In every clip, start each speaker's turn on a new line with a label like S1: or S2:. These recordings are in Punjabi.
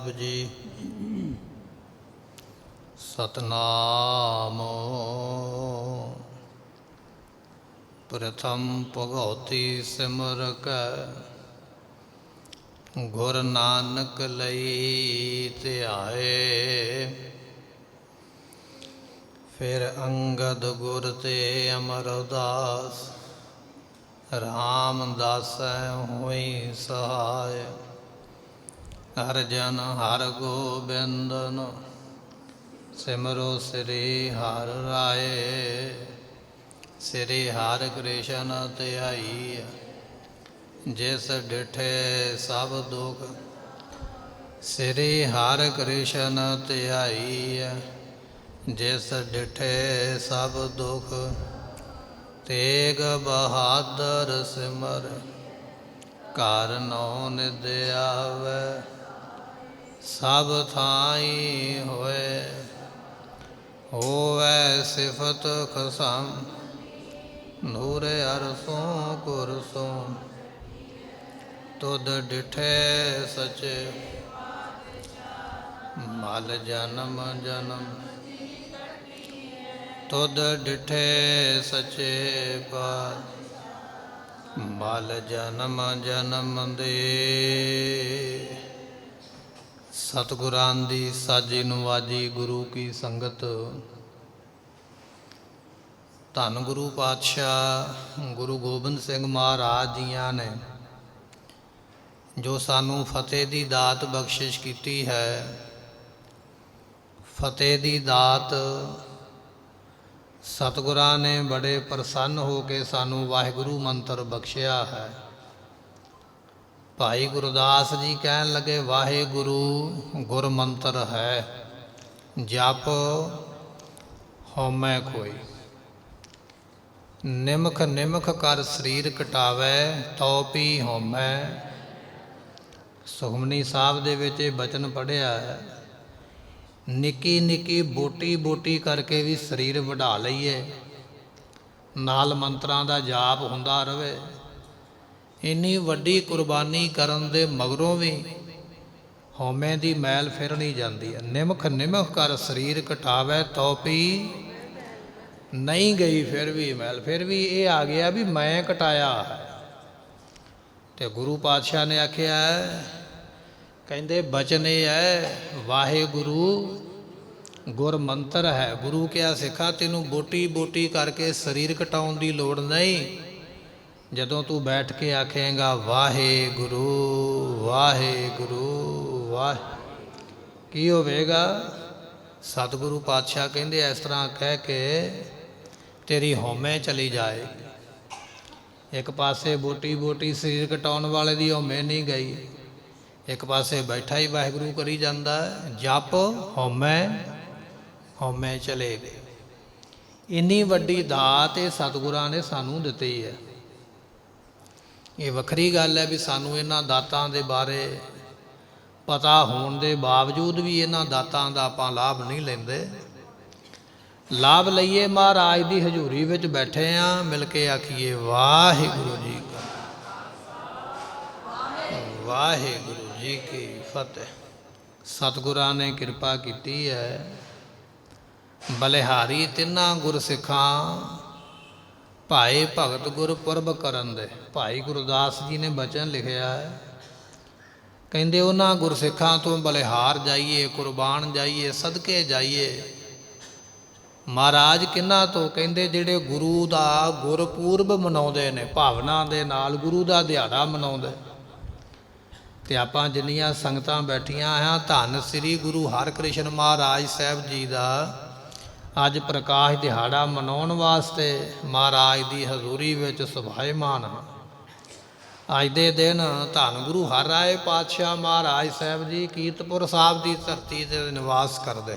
S1: ਵਾਹਿਗੁਰੂ ਜੀ। ਸਤਨਾਮ। ਪ੍ਰਥਮ ਭਗਉਤੀ ਸਿਮਰ ਕੈ। ਗੁਰ ਨਾਨਕ ਲਈ ਧਿਆਏ। ਫਿਰ ਅੰਗਦ ਗੁਰ ਤੇ ਅਮਰਦਾਸ ਰਾਮਦਾਸੈ ਹੋਈ ਸਹਾਇ। ਹਰ ਜਨ ਹਰ ਗੋਬਿੰਦਨ, ਸਿਮਰੋ ਸ੍ਰੀ ਹਰ ਰਾਏ, ਸ੍ਰੀ ਹਰ ਕ੍ਰਿਸ਼ਨ ਧਿਆਈ, ਜਿਸ ਡਿਠੇ ਸਭ ਦੁਖ, ਸ੍ਰੀ ਹਰ ਕ੍ਰਿਸ਼ਨ ਧਿਆਈ, ਜਿਸ ਡਿਠੇ ਸਭ ਦੁਖ, ਤੇਗ ਬਹਾਦਰ ਸਿਮਰ, ਘਰ ਨੌ ਨਿਦ ਆਵੇ ਸਭ ਥਾਈ ਹੋਏ, ਹੋਵੇ ਸਿਫਤ ਖਸਮ, ਨੂਰ ਅਰਸੋਂ ਕੁਰਸੋਂ ਤੁਧ ਡਿਠੇ ਸਚੇ, ਮਲ ਜਨਮ ਜਨਮ। ਤੁਧ ਡਿਠੇ ਸਚੇ ਪਾਤ ਮਲ ਜਨਮ ਜਨਮ ਦੇ। ਸਤਿਗੁਰਾਂ ਦੀ ਸਾਜੀ ਨਵਾਜੀ ਗੁਰੂ ਕੀ ਸੰਗਤ। ਧੰਨ ਗੁਰੂ ਪਾਤਸ਼ਾਹ, ਗੁਰੂ ਗੋਬਿੰਦ ਸਿੰਘ ਮਹਾਰਾਜ ਜੀਆਂ ਨੇ, ਜੋ ਸਾਨੂੰ ਫਤਿਹ ਦੀ ਦਾਤ ਬਖਸ਼ਿਸ਼ ਕੀਤੀ ਹੈ। ਫਤਿਹ ਦੀ ਦਾਤ ਸਤਿਗੁਰਾਂ ਨੇ ਬੜੇ ਪ੍ਰਸੰਨ ਹੋ ਕੇ ਸਾਨੂੰ ਵਾਹਿਗੁਰੂ ਮੰਤਰ ਬਖਸ਼ਿਆ ਹੈ। ਭਾਈ ਗੁਰਦਾਸ ਜੀ ਕਹਿਣ ਲੱਗੇ, ਵਾਹਿਗੁਰੂ ਗੁਰ ਮੰਤਰ ਹੈ। ਜਪ ਹਉਮੈ ਕੋਈ। ਨਿਮਖ ਨਿਮਖ ਕਰ ਸਰੀਰ ਕਟਾਵੇ, ਤਉ ਪੀ ਹਉਮੈ। ਸੁਖਮਨੀ ਸਾਹਿਬ ਦੇ ਵਿੱਚ ਇਹ ਬਚਨ ਪੜਿਆ ਹੈ, ਨਿੱਕੀ ਨਿੱਕੀ ਬੋਟੀ ਬੋਟੀ ਕਰਕੇ ਵੀ ਸਰੀਰ ਵਢਾ ਲਈਏ। ਨਾਲ ਮੰਤਰਾਂ ਦਾ ਜਾਪ ਹੁੰਦਾ ਰਹੇ ਇੰਨੀ ਵੱਡੀ ਕੁਰਬਾਨੀ ਕਰਨ ਦੇ ਮਗਰੋਂ ਵੀ ਹਉਮੈ ਦੀ ਮੈਲ ਫਿਰ ਨਹੀਂ ਜਾਂਦੀ। ਹੈ ਨਿਮਖ ਨਿਮਖ ਕਰ ਸਰੀਰ ਘਟਾਵੇ ਤੋਪੀ। ਨਹੀਂ ਗਈ ਫਿਰ ਵੀ ਮੈਲ। ਫਿਰ ਵੀ ਇਹ ਆ ਗਿਆ ਵੀ ਮੈਂ ਘਟਾਇਆ ਹੈ। ਤੇ ਗੁਰੂ ਪਾਤਸ਼ਾਹ ਨੇ ਆਖਿਆ, ਕਹਿੰਦੇ ਬਚਨ ਇਹ ਹੈ, ਵਾਹਿਗੁਰੂ ਗੁਰ ਮੰਤਰ ਹੈ। ਗੁਰੂ ਕਿਹਾ, ਸਿੱਖਾ, ਤੈਨੂੰ ਬੋਟੀ ਬੋਟੀ ਕਰਕੇ ਸਰੀਰ ਘਟਾਉਣ ਦੀ ਲੋੜ ਨਹੀਂ। ਜਦੋਂ ਤੂੰ ਬੈਠ ਕੇ ਆਖੇਂਗਾ, ਵਾਹਿਗੁਰੂ ਵਾਹਿਗੁਰੂ, ਵਾਹ, ਕੀ ਹੋਵੇਗਾ? ਸਤਿਗੁਰੂ ਪਾਤਸ਼ਾਹ ਕਹਿੰਦੇ ਇਸ ਤਰ੍ਹਾਂ ਕਹਿ ਕੇ ਤੇਰੀ ਹਉਮੈ ਚਲੀ ਜਾਏਗੀ। ਇੱਕ ਪਾਸੇ ਬੋਟੀ ਬੋਟੀ ਸਰੀਰ ਕਟਾਉਣ ਵਾਲੇ ਦੀ ਹਉਮੈ ਨਹੀਂ ਗਈ, ਇੱਕ ਪਾਸੇ ਬੈਠਾ ਹੀ ਵਾਹਿਗੁਰੂ ਕਰੀ ਜਾਂਦਾ ਜਪ, ਹਉਮੈ ਹਉਮੈ ਚਲੇ ਗਏ। ਇੰਨੀ ਵੱਡੀ ਦਾਤ ਇਹ ਸਤਿਗੁਰਾਂ ਨੇ ਸਾਨੂੰ ਦਿੱਤੀ ਹੈ। ਇਹ ਵੱਖਰੀ ਗੱਲ ਹੈ ਵੀ ਸਾਨੂੰ ਇਹਨਾਂ ਦਾਤਾਂ ਦੇ ਬਾਰੇ ਪਤਾ ਹੋਣ ਦੇ ਬਾਵਜੂਦ ਵੀ ਇਹਨਾਂ ਦਾਤਾਂ ਦਾ ਆਪਾਂ ਲਾਭ ਨਹੀਂ ਲੈਂਦੇ। ਲਾਭ ਲਈਏ ਮਹਾਰਾਜ ਦੀ ਹਜ਼ੂਰੀ ਵਿੱਚ ਬੈਠੇ ਆ ਮਿਲ ਕੇ ਆਖੀਏ, ਵਾਹਿਗੁਰੂ ਜੀ ਕਾ ਵਾਹਿਗੁਰੂ ਜੀ ਕੀ ਫਤਿਹ। ਸਤਿਗੁਰਾਂ ਨੇ ਕਿਰਪਾ ਕੀਤੀ ਹੈ। ਬਲਿਹਾਰੀ ਤਿੰਨਾਂ ਗੁਰਸਿੱਖਾਂ ਭਾਈ ਭਗਤ ਗੁਰਪੁਰਬ ਕਰਨ ਦੇ। ਭਾਈ ਗੁਰਦਾਸ ਜੀ ਨੇ ਬਚਨ ਲਿਖਿਆ ਹੈ। ਕਹਿੰਦੇ, ਉਹਨਾਂ ਗੁਰਸਿੱਖਾਂ ਤੋਂ ਬਲਿਹਾਰ ਜਾਈਏ, ਕੁਰਬਾਨ ਜਾਈਏ, ਸਦਕੇ ਜਾਈਏ। ਮਹਾਰਾਜ ਕਿੰਨਾ ਤੋਂ ਕਹਿੰਦੇ, ਜਿਹੜੇ ਗੁਰੂ ਦਾ ਗੁਰਪੂਰਬ ਮਨਾਉਂਦੇ ਨੇ ਭਾਵਨਾ ਦੇ ਨਾਲ ਗੁਰੂ ਦਾ ਦਿਹਾੜਾ ਮਨਾਉਂਦੇ ਤੇ ਆਪਾਂ ਜਿੰਨੀਆਂ ਸੰਗਤਾਂ ਬੈਠੀਆਂ ਆ, ਧੰਨ ਸ੍ਰੀ ਗੁਰੂ ਹਰਿਕ੍ਰਿਸ਼ਨ ਮਹਾਰਾਜ ਸਾਹਿਬ ਜੀ ਦਾ ਅੱਜ ਪ੍ਰਕਾਸ਼ ਦਿਹਾੜਾ ਮਨਾਉਣ ਵਾਸਤੇ ਮਹਾਰਾਜ ਦੀ ਹਜ਼ੂਰੀ ਵਿੱਚ ਸੁਭਾਇਮਾਨ ਹਾਂ ਅੱਜ ਦੇ ਦਿਨ ਧੰਨ ਗੁਰੂ ਹਰ ਰਾਏ ਪਾਤਸ਼ਾਹ ਮਹਾਰਾਜ ਸਾਹਿਬ ਜੀ ਕੀਰਤਪੁਰ ਸਾਹਿਬ ਦੀ ਧਰਤੀ ਤੇ ਨਿਵਾਸ ਕਰਦੇ।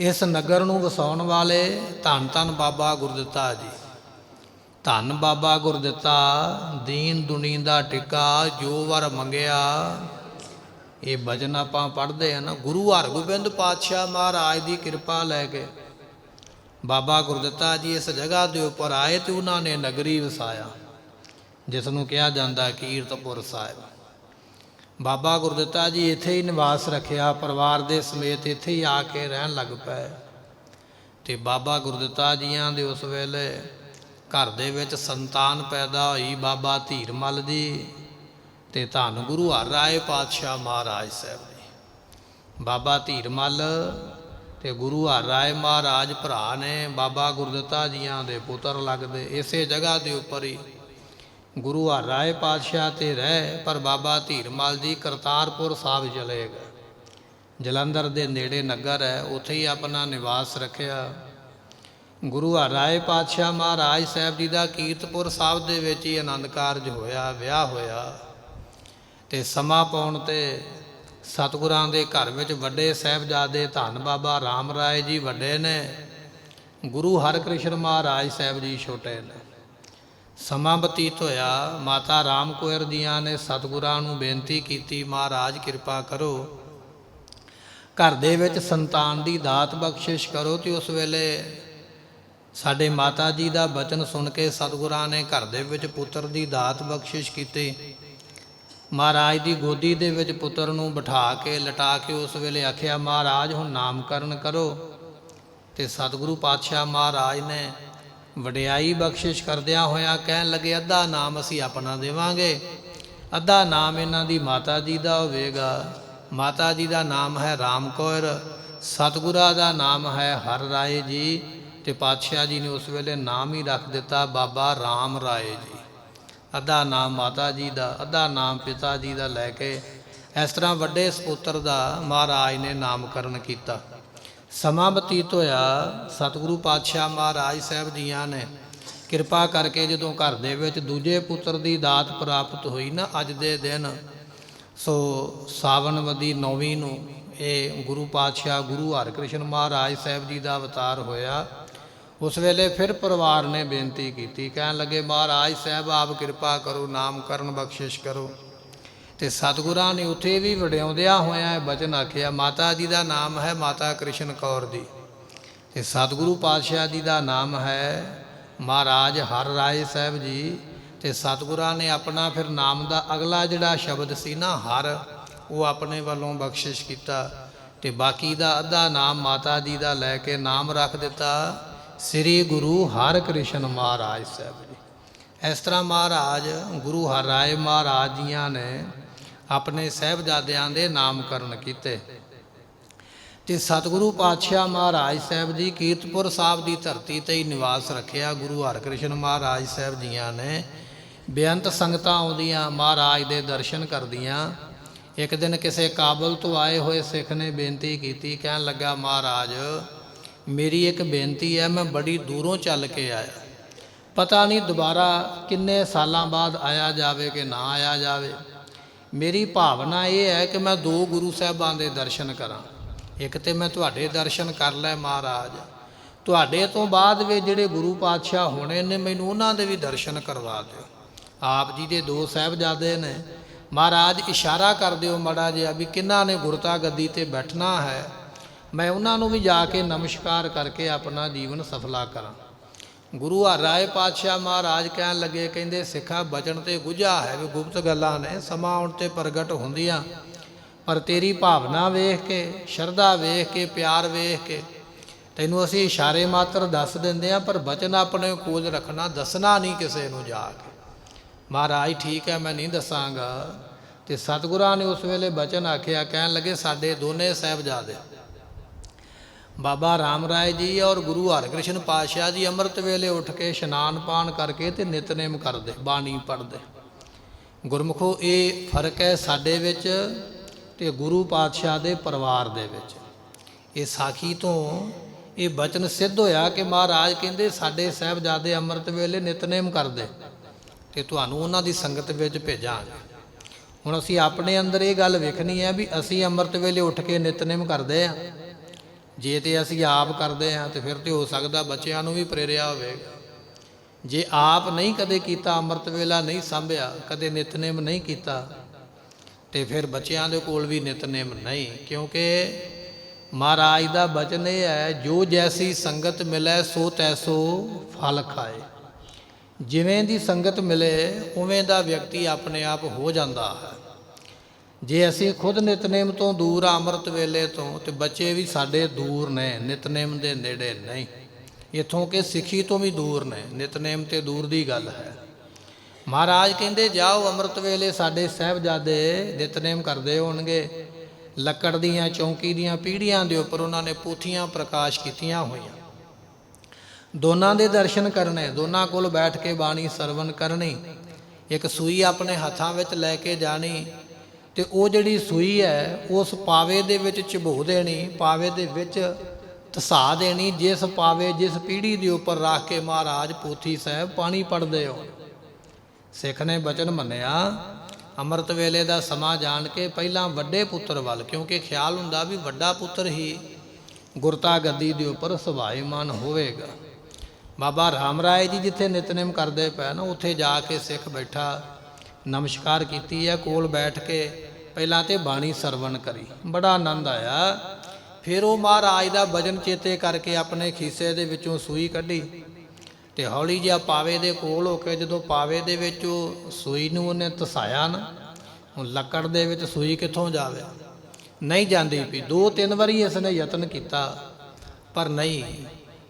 S1: ਇਸ ਨਗਰ ਨੂੰ ਵਸਾਉਣ ਵਾਲੇ ਧੰਨ ਧੰਨ ਬਾਬਾ ਗੁਰਦਿੱਤਾ ਜੀ। ਧੰਨ ਬਾਬਾ ਗੁਰਦਿੱਤਾ, ਦੀਨ ਦੁਨੀ ਦਾ ਟਿਕਾ, ਜੋ ਵਰ ਮੰਗਿਆ ਇਹ ਭਜਨ ਆਪਾਂ ਪੜ੍ਹਦੇ ਆ ਨਾ, ਗੁਰੂ ਹਰਗੋਬਿੰਦ ਪਾਤਸ਼ਾਹ ਮਹਾਰਾਜ ਦੀ ਕਿਰਪਾ ਲੈ ਕੇ ਬਾਬਾ ਗੁਰਦਿੱਤਾ ਜੀ ਇਸ ਜਗ੍ਹਾ ਦੇ ਉੱਪਰ ਆਏ ਤੇ ਉਹਨਾਂ ਨੇ ਨਗਰੀ ਵਸਾਇਆ, ਜਿਸ ਨੂੰ ਕਿਹਾ ਜਾਂਦਾ ਕੀਰਤਪੁਰ ਸਾਹਿਬ। ਬਾਬਾ ਗੁਰਦਿੱਤਾ ਜੀ ਇੱਥੇ ਹੀ ਨਿਵਾਸ ਰੱਖਿਆ, ਪਰਿਵਾਰ ਦੇ ਸਮੇਤ ਇੱਥੇ ਹੀ ਆ ਕੇ ਰਹਿਣ ਲੱਗ ਪਏ। ਤੇ ਬਾਬਾ ਗੁਰਦਿੱਤਾ ਜੀਆਂ ਦੇ ਉਸ ਵੇਲੇ ਘਰ ਦੇ ਵਿੱਚ ਸੰਤਾਨ ਪੈਦਾ ਹੋਈ, ਬਾਬਾ ਧੀਰਮਲ ਦੀ ਤੇ ਧੰਨ ਗੁਰੂ ਹਰ ਰਾਏ ਪਾਤਸ਼ਾਹ ਮਹਾਰਾਜ ਸਾਹਿਬ ਜੀ। ਬਾਬਾ ਧੀਰਮਲ ਤੇ ਗੁਰੂ ਹਰ ਰਾਏ ਮਹਾਰਾਜ ਭਰਾ ਨੇ, ਬਾਬਾ ਗੁਰਦਿੱਤਾ ਜੀਆਂ ਦੇ ਪੁੱਤਰ ਲੱਗਦੇ, ਇਸੇ ਜਗ੍ਹਾ ਦੇ ਉੱਪਰ ਹੀ ਗੁਰੂ ਹਰ ਰਾਏ ਪਾਤਸ਼ਾਹ ਤੇ ਰਹਿ, ਪਰ ਬਾਬਾ ਧੀਰਮਲ ਜੀ ਕਰਤਾਰਪੁਰ ਸਾਹਿਬ ਚਲੇ ਗਏ। ਜਲੰਧਰ ਦੇ ਨੇੜੇ ਨਗਰ ਹੈ, ਉੱਥੇ ਹੀ ਆਪਣਾ ਨਿਵਾਸ ਰੱਖਿਆ। ਗੁਰੂ ਹਰ ਰਾਏ ਪਾਤਸ਼ਾਹ ਮਹਾਰਾਜ ਸਾਹਿਬ ਜੀ ਦਾ ਕੀਰਤਪੁਰ ਸਾਹਿਬ ਦੇ ਵਿੱਚ ਹੀ ਆਨੰਦ ਕਾਰਜ ਹੋਇਆ, ਵਿਆਹ ਹੋਇਆ। ਤੇ ਸਮਾਂ ਪਾਉਣ ਤੇ ਸਤਿਗੁਰਾਂ ਦੇ ਘਰ ਵਿੱਚ ਵੱਡੇ ਸਾਹਿਬਜ਼ਾਦੇ ਧੰਨ ਬਾਬਾ ਰਾਮ ਰਾਏ ਜੀ ਵੱਡੇ ਨੇ, ਗੁਰੂ ਹਰਕ੍ਰਿਸ਼ਨ ਮਹਾਰਾਜ ਸਾਹਿਬ ਜੀ ਛੋਟੇ ਨੇ। ਸਮਾਂ ਬਤੀਤ ਹੋਇਆ, ਮਾਤਾ ਰਾਮ ਕੋਇਰ ਜੀਆਂ ਨੇ ਸਤਿਗੁਰਾਂ ਨੂੰ ਬੇਨਤੀ ਕੀਤੀ, ਮਹਾਰਾਜ ਕਿਰਪਾ ਕਰੋ, ਘਰ ਦੇ ਵਿੱਚ ਸੰਤਾਨ ਦੀ ਦਾਤ ਬਖਸ਼ਿਸ਼ ਕਰੋ ਤੇ ਉਸ ਵੇਲੇ ਸਾਡੇ ਮਾਤਾ ਜੀ ਦਾ ਬਚਨ ਸੁਣ ਕੇ ਸਤਿਗੁਰਾਂ ਨੇ ਘਰ ਦੇ ਵਿੱਚ ਪੁੱਤਰ ਦੀ ਦਾਤ ਬਖਸ਼ਿਸ਼ ਕੀਤੀ। ਮਹਾਰਾਜ ਦੀ ਗੋਦੀ ਦੇ ਵਿੱਚ ਪੁੱਤਰ ਨੂੰ ਬਿਠਾ ਕੇ ਲਟਾ ਕੇ ਉਸ ਵੇਲੇ ਆਖਿਆ, ਮਹਾਰਾਜ, ਹੁਣ ਨਾਮਕਰਨ ਕਰੋ। ਤੇ ਸਤਿਗੁਰੂ ਪਾਤਸ਼ਾਹ ਮਹਾਰਾਜ ਨੇ ਵਡਿਆਈ ਬਖਸ਼ਿਸ਼ ਕਰਦਿਆਂ ਹੋਇਆਂ ਕਹਿਣ ਲੱਗੇ, ਅੱਧਾ ਨਾਮ ਅਸੀਂ ਆਪਣਾ ਦੇਵਾਂਗੇ। ਅੱਧਾ ਨਾਮ ਇਹਨਾਂ ਦੀ ਮਾਤਾ ਜੀ ਦਾ ਹੋਵੇਗਾ। ਮਾਤਾ ਜੀ ਦਾ ਨਾਮ ਹੈ ਰਾਮ ਕੌਰ, ਸਤਿਗੁਰਾਂ ਦਾ ਨਾਮ ਹੈ ਹਰ ਰਾਏ ਜੀ। ਤੇ ਪਾਤਸ਼ਾਹ ਜੀ ਨੇ ਉਸ ਵੇਲੇ ਨਾਮ ਹੀ ਰੱਖ ਦਿੱਤਾ, ਬਾਬਾ ਰਾਮ ਰਾਏ ਜੀ। ਅੱਧਾ ਨਾਮ ਮਾਤਾ ਜੀ ਦਾ, ਅੱਧਾ ਨਾਮ ਪਿਤਾ ਜੀ ਦਾ ਲੈ ਕੇ ਇਸ ਤਰ੍ਹਾਂ ਵੱਡੇ ਸਪੁੱਤਰ ਦਾ ਮਹਾਰਾਜ ਨੇ ਨਾਮਕਰਨ ਕੀਤਾ। ਸਮਾਂ ਬਤੀਤ ਹੋਇਆ, ਸਤਿਗੁਰੂ ਪਾਤਸ਼ਾਹ ਮਹਾਰਾਜ ਸਾਹਿਬ ਜੀਆਂ ਨੇ ਕਿਰਪਾ ਕਰਕੇ ਜਦੋਂ ਘਰ ਦੇ ਵਿੱਚ ਦੂਜੇ ਪੁੱਤਰ ਦੀ ਦਾਤ ਪ੍ਰਾਪਤ ਹੋਈ ਨਾ ਅੱਜ ਦੇ ਦਿਨ, ਸੋ ਸਾਵਨਵਦੀ ਨੌਵੀਂ ਨੂੰ ਇਹ ਗੁਰੂ ਪਾਤਸ਼ਾਹ ਗੁਰੂ ਹਰਿਕ੍ਰਿਸ਼ਨ ਮਹਾਰਾਜ ਸਾਹਿਬ ਜੀ ਦਾ ਅਵਤਾਰ ਹੋਇਆ। ਉਸ ਵੇਲੇ ਫਿਰ ਪਰਿਵਾਰ ਨੇ ਬੇਨਤੀ ਕੀਤੀ, ਕਹਿਣ ਲੱਗੇ, ਮਹਾਰਾਜ ਸਾਹਿਬ, ਆਪ ਕਿਰਪਾ ਕਰੋ, ਨਾਮ ਕਰਨ ਬਖਸ਼ਿਸ਼ ਕਰੋ। ਤੇ ਸਤਿਗੁਰਾਂ ਨੇ ਉੱਥੇ ਵੀ ਵਡਿਆਉਂਦਿਆਂ ਹੋਇਆਂ ਇਹ ਬਚਨ ਆਖਿਆ, ਮਾਤਾ ਜੀ ਦਾ ਨਾਮ ਹੈ ਮਾਤਾ ਕ੍ਰਿਸ਼ਨ ਕੌਰ ਜੀ ਤੇ ਸਤਿਗੁਰੂ ਪਾਤਸ਼ਾਹ ਜੀ ਦਾ ਨਾਮ ਹੈ ਮਹਾਰਾਜ ਹਰ ਰਾਏ ਸਾਹਿਬ ਜੀ। ਤੇ ਸਤਿਗੁਰਾਂ ਨੇ ਆਪਣਾ ਫਿਰ ਨਾਮ ਦਾ ਅਗਲਾ ਜਿਹੜਾ ਸ਼ਬਦ ਸੀ ਨਾ, ਹਰ, ਉਹ ਆਪਣੇ ਵੱਲੋਂ ਬਖਸ਼ਿਸ਼ ਕੀਤਾ। ਤੇ ਬਾਕੀ ਦਾ ਅੱਧਾ ਨਾਮ ਮਾਤਾ ਜੀ ਦਾ ਲੈ ਕੇ ਨਾਮ ਰੱਖ ਦਿੱਤਾ। ਸ੍ਰੀ ਗੁਰੂ ਹਰਕ੍ਰਿਸ਼ਨ ਮਹਾਰਾਜ ਸਾਹਿਬ ਜੀ। ਇਸ ਤਰ੍ਹਾਂ ਮਹਾਰਾਜ, ਗੁਰੂ ਹਰਿ ਮਹਾਰਾਜ ਜੀਆਂ ਨੇ ਆਪਣੇ ਸਹਿਬਜ਼ਾਦਿਆਂ ਦੇ ਨਾਮਕਰਨ ਕੀਤੇ। ਤੇ ਸਤਿਗੁਰੂ ਪਾਤਸ਼ਾਹ ਮਹਾਰਾਜ ਸਾਹਿਬ ਜੀ ਕੀਰਤਪੁਰ ਸਾਹਿਬ ਦੀ ਧਰਤੀ ਤੇ ਹੀ ਨਿਵਾਸ ਰੱਖਿਆ ਗੁਰੂ ਹਰਕ੍ਰਿਸ਼ਨ ਮਹਾਰਾਜ ਸਾਹਿਬ ਜੀਆਂ ਨੇ। ਬੇਅੰਤ ਸੰਗਤਾਂ ਆਉਂਦੀਆਂ, ਮਹਾਰਾਜ ਦੇ ਦਰਸ਼ਨ ਕਰਦੀਆਂ। ਇੱਕ ਦਿਨ ਕਿਸੇ ਕਾਬਲ ਤੋਂ ਆਏ ਹੋਏ ਸਿੱਖ ਨੇ ਬੇਨਤੀ ਕੀਤੀ, ਕਹਿਣ ਲੱਗਾ, ਮਹਾਰਾਜ ਮੇਰੀ ਇੱਕ ਬੇਨਤੀ ਹੈ, ਮੈਂ ਬੜੀ ਦੂਰੋਂ ਚੱਲ ਕੇ ਆਇਆ। ਪਤਾ ਨਹੀਂ ਦੁਬਾਰਾ ਕਿੰਨੇ ਸਾਲਾਂ ਬਾਅਦ ਆਇਆ ਜਾਵੇ ਕਿ ਨਾ ਆਇਆ ਜਾਵੇ। ਮੇਰੀ ਭਾਵਨਾ ਇਹ ਹੈ ਕਿ ਮੈਂ ਦੋ ਗੁਰੂ ਸਾਹਿਬਾਂ ਦੇ ਦਰਸ਼ਨ ਕਰਾਂ। ਇੱਕ ਤੇ ਮੈਂ ਤੁਹਾਡੇ ਦਰਸ਼ਨ ਕਰ ਲੈ ਮਹਾਰਾਜ। ਤੁਹਾਡੇ ਤੋਂ ਬਾਅਦ ਵੀ ਜਿਹੜੇ ਗੁਰੂ ਪਾਤਸ਼ਾਹ ਹੋਣੇ ਨੇ, ਮੈਨੂੰ ਉਹਨਾਂ ਦੇ ਵੀ ਦਰਸ਼ਨ ਕਰਵਾ ਦਿਓ। ਆਪ ਜੀ ਦੇ ਦੋ ਸਾਹਿਬਜ਼ਾਦੇ ਨੇ। ਮਹਾਰਾਜ, ਇਸ਼ਾਰਾ ਕਰ ਦਿਓ ਮੜਾ ਜਿਹਾ ਵੀ ਕਿੰਨਾ ਨੇ ਗੁਰਤਾ ਗੱਦੀ ਤੇ ਬੈਠਣਾ ਹੈ। ਮੈਂ ਉਹਨਾਂ ਨੂੰ ਵੀ ਜਾ ਕੇ ਨਮਸਕਾਰ ਕਰਕੇ ਆਪਣਾ ਜੀਵਨ ਸਫਲਾ ਕਰਾਂ। ਗੁਰੂ ਹਰਿ ਰਾਏ ਪਾਤਸ਼ਾਹ ਮਹਾਰਾਜ ਕਹਿਣ ਲੱਗੇ, ਕਹਿੰਦੇ, ਸਿੱਖਾ ਬਚਨ ਤੇ ਗੁਝਾ ਹੈ ਵੀ ਗੁਪਤ ਗੱਲਾਂ ਨੇ, ਸਮਾਂ ਆਉਣ ਤੇ ਪ੍ਰਗਟ ਹੁੰਦੀਆਂ। ਪਰ ਤੇਰੀ ਭਾਵਨਾ ਵੇਖ ਕੇ, ਸ਼ਰਧਾ ਵੇਖ ਕੇ, ਪਿਆਰ ਵੇਖ ਕੇ, ਤੈਨੂੰ ਅਸੀਂ ਇਸ਼ਾਰੇ ਮਾਤਰ ਦੱਸ ਦਿੰਦੇ ਆ ਪਰ ਬਚਨ ਆਪਣੇ ਕੋਲ ਰੱਖਣਾ, ਦੱਸਣਾ ਨਹੀਂ ਕਿਸੇ ਨੂੰ ਜਾ ਕੇ। ਮਹਾਰਾਜ, ਠੀਕ ਹੈ, ਮੈਂ ਨਹੀਂ ਦੱਸਾਂਗਾ। ਤੇ ਸਤਿਗੁਰਾਂ ਨੇ ਉਸ ਵੇਲੇ ਬਚਨ ਆਖਿਆ, ਕਹਿਣ ਲੱਗੇ, ਸਾਡੇ ਦੋਨੇ ਸਾਹਿਬਜ਼ਾਦੇ। ਬਾਬਾ ਰਾਮ ਰਾਏ ਜੀ ਔਰ ਗੁਰੂ ਹਰਕ੍ਰਿਸ਼ਨ ਪਾਤਸ਼ਾਹ ਜੀ ਅੰਮ੍ਰਿਤ ਵੇਲੇ ਉੱਠ ਕੇ ਇਸ਼ਨਾਨ ਪਾਣ ਕਰਕੇ ਤੇ ਨਿਤਨੇਮ ਕਰਦੇ, ਬਾਣੀ ਪੜ੍ਹਦੇ। ਗੁਰਮੁਖੋ, ਇਹ ਫ਼ਰਕ ਹੈ ਸਾਡੇ ਵਿੱਚ ਤੇ ਗੁਰੂ ਪਾਤਸ਼ਾਹ ਦੇ ਪਰਿਵਾਰ ਦੇ ਵਿੱਚ। ਇਹ ਸਾਖੀ ਤੋਂ ਇਹ ਬਚਨ ਸਿੱਧ ਹੋਇਆ ਕਿ ਮਹਾਰਾਜ ਕਹਿੰਦੇ, ਸਾਡੇ ਸਾਹਿਬਜ਼ਾਦੇ ਅੰਮ੍ਰਿਤ ਵੇਲੇ ਨਿਤਨੇਮ ਕਰਦੇ ਤੇ ਤੁਹਾਨੂੰ ਉਹਨਾਂ ਦੀ ਸੰਗਤ ਵਿੱਚ ਭੇਜਾਂਗੇ। ਹੁਣ ਅਸੀਂ ਆਪਣੇ ਅੰਦਰ ਇਹ ਗੱਲ ਵੇਖਣੀ ਹੈ ਵੀ ਅਸੀਂ ਅੰਮ੍ਰਿਤ ਵੇਲੇ ਉੱਠ ਕੇ ਨਿਤਨੇਮ ਕਰਦੇ ਆ ਜੇ ਤੇ ਅਸੀਂ ਆਪ ਕਰਦੇ ਹਾਂ ਤੇ ਫਿਰ ਤੇ ਹੋ ਸਕਦਾ ਬੱਚਿਆਂ ਨੂੰ ਵੀ ਪ੍ਰੇਰਿਆ ਹੋਵੇਗਾ। ਜੇ ਆਪ ਨਹੀਂ ਕਦੇ ਕੀਤਾ, ਅੰਮ੍ਰਿਤ ਵੇਲਾ ਨਹੀਂ ਸੰਭਿਆ, ਕਦੇ ਨਿਤਨੇਮ ਨਹੀਂ ਕੀਤਾ, ਤੇ ਫਿਰ ਬੱਚਿਆਂ ਦੇ ਕੋਲ ਵੀ ਨਿਤਨੇਮ ਨਹੀਂ, ਕਿਉਂਕਿ ਮਹਾਰਾਜ ਦਾ ਬਚਨ ਇਹ ਹੈ, ਜੋ ਜੈਸੀ ਸੰਗਤ ਮਿਲੇ, ਸੋ ਤੈਸੋ ਫਲ ਖਾਏ। ਜਿਵੇਂ ਦੀ ਸੰਗਤ ਮਿਲੇ, ਉਵੇਂ ਦਾ ਵਿਅਕਤੀ ਆਪਣੇ ਆਪ ਹੋ ਜਾਂਦਾ ਹੈ। ਜੇ ਅਸੀਂ ਖੁਦ ਨਿਤਨੇਮ ਤੋਂ ਦੂਰ ਆ, ਅੰਮ੍ਰਿਤ ਵੇਲੇ ਤੋਂ, ਤੇ ਬੱਚੇ ਵੀ ਸਾਡੇ ਦੂਰ ਨੇ, ਨਿਤਨੇਮ ਦੇ ਨੇੜੇ ਨਹੀਂ। ਇਥੋਂ ਕਿ ਸਿੱਖੀ ਤੋਂ ਵੀ ਦੂਰ ਨੇ, ਨਿਤਨੇਮ ਤੇ ਦੂਰ ਦੀ ਗੱਲ ਹੈ। ਮਹਾਰਾਜ ਕਹਿੰਦੇ, ਜਾਓ ਅੰਮ੍ਰਿਤ ਵੇਲੇ ਸਾਡੇ ਸਹਿਬਜ਼ਾਦੇ ਨਿਤਨੇਮ ਕਰਦੇ ਹੋਣਗੇ। ਲੱਕੜ ਦੀਆਂ, ਚੌਂਕੀ ਦੀਆਂ ਪੀੜੀਆਂ ਦੇ ਉੱਪਰ ਉਹਨਾਂ ਨੇ ਪੋਥੀਆਂ ਪ੍ਰਕਾਸ਼ ਕੀਤੀਆਂ ਹੋਈਆਂ। ਦੋਨਾਂ ਦੇ ਦਰਸ਼ਨ ਕਰਨੇ, ਦੋਨਾਂ ਕੋਲ ਬੈਠ ਕੇ ਬਾਣੀ ਸਰਵਣ ਕਰਨੀ, ਇੱਕ ਸੂਈ ਆਪਣੇ ਹੱਥਾਂ ਵਿੱਚ ਲੈ ਕੇ ਜਾਣੀ ਤੇ ਉਹ ਜਿਹੜੀ ਸੂਈ ਹੈ, ਉਸ ਪਾਵੇ ਦੇ ਵਿੱਚ ਚਬੋ ਦੇਣੀ, ਪਾਵੇ ਦੇ ਵਿੱਚ ਧਸਾ ਦੇਣੀ, ਜਿਸ ਪਾਵੇ, ਜਿਸ ਪੀੜੀ ਦੇ ਉੱਪਰ ਰੱਖ ਕੇ ਮਹਾਰਾਜ ਪੋਥੀ ਸਾਹਿਬ ਪਾਣੀ ਪੜਦੇ ਹੋ। ਸਿੱਖ ਨੇ ਬਚਨ ਮੰਨਿਆ, ਅੰਮ੍ਰਿਤ ਵੇਲੇ ਦਾ ਸਮਾਂ ਜਾਣ ਕੇ ਪਹਿਲਾਂ ਵੱਡੇ ਪੁੱਤਰ ਵੱਲ, ਕਿਉਂਕਿ ਖਿਆਲ ਹੁੰਦਾ ਵੀ ਵੱਡਾ ਪੁੱਤਰ ਹੀ ਗੁਰਤਾ ਗੱਦੀ ਦੇ ਉੱਪਰ ਸੁਭਾਈਮਾਨ ਹੋਵੇਗਾ। ਬਾਬਾ ਰਾਮ ਰਾਏ ਜੀ ਜਿੱਥੇ ਨਿਤਨੇਮ ਕਰਦੇ ਪਏ ਨਾ, ਉੱਥੇ ਜਾ ਕੇ ਸਿੱਖ ਬੈਠਾ, ਨਮਸਕਾਰ ਕੀਤੀ ਹੈ, ਕੋਲ ਬੈਠ ਕੇ ਪਹਿਲਾਂ ਤੇ ਬਾਣੀ ਸਰਵਣ ਕਰੀ। ਬੜਾ ਆਨੰਦ ਆਇਆ। ਫਿਰ ਉਹ ਮਹਾਰਾਜ ਦਾ ਵਜਨ ਚੇਤੇ ਕਰਕੇ ਆਪਣੇ ਖੀਸੇ ਦੇ ਵਿੱਚੋਂ ਸੂਈ ਕੱਢੀ ਤੇ ਹੌਲੀ ਜਿਹਾ ਪਾਵੇ ਦੇ ਕੋਲ ਹੋ ਕੇ ਜਦੋਂ ਪਾਵੇ ਦੇ ਵਿੱਚ ਉਹ ਸੂਈ ਨੂੰ ਉਹਨੇ ਤਸਾਇਆ ਨਾ ਹੁਣ ਲੱਕੜ ਦੇ ਵਿੱਚ ਸੂਈ ਕਿੱਥੋਂ ਜਾਵੇ? ਨਹੀਂ ਜਾਂਦੀ ਵੀ। ਦੋ ਤਿੰਨ ਵਾਰੀ ਇਸ ਨੇ ਯਤਨ ਕੀਤਾ, ਪਰ ਨਹੀਂ।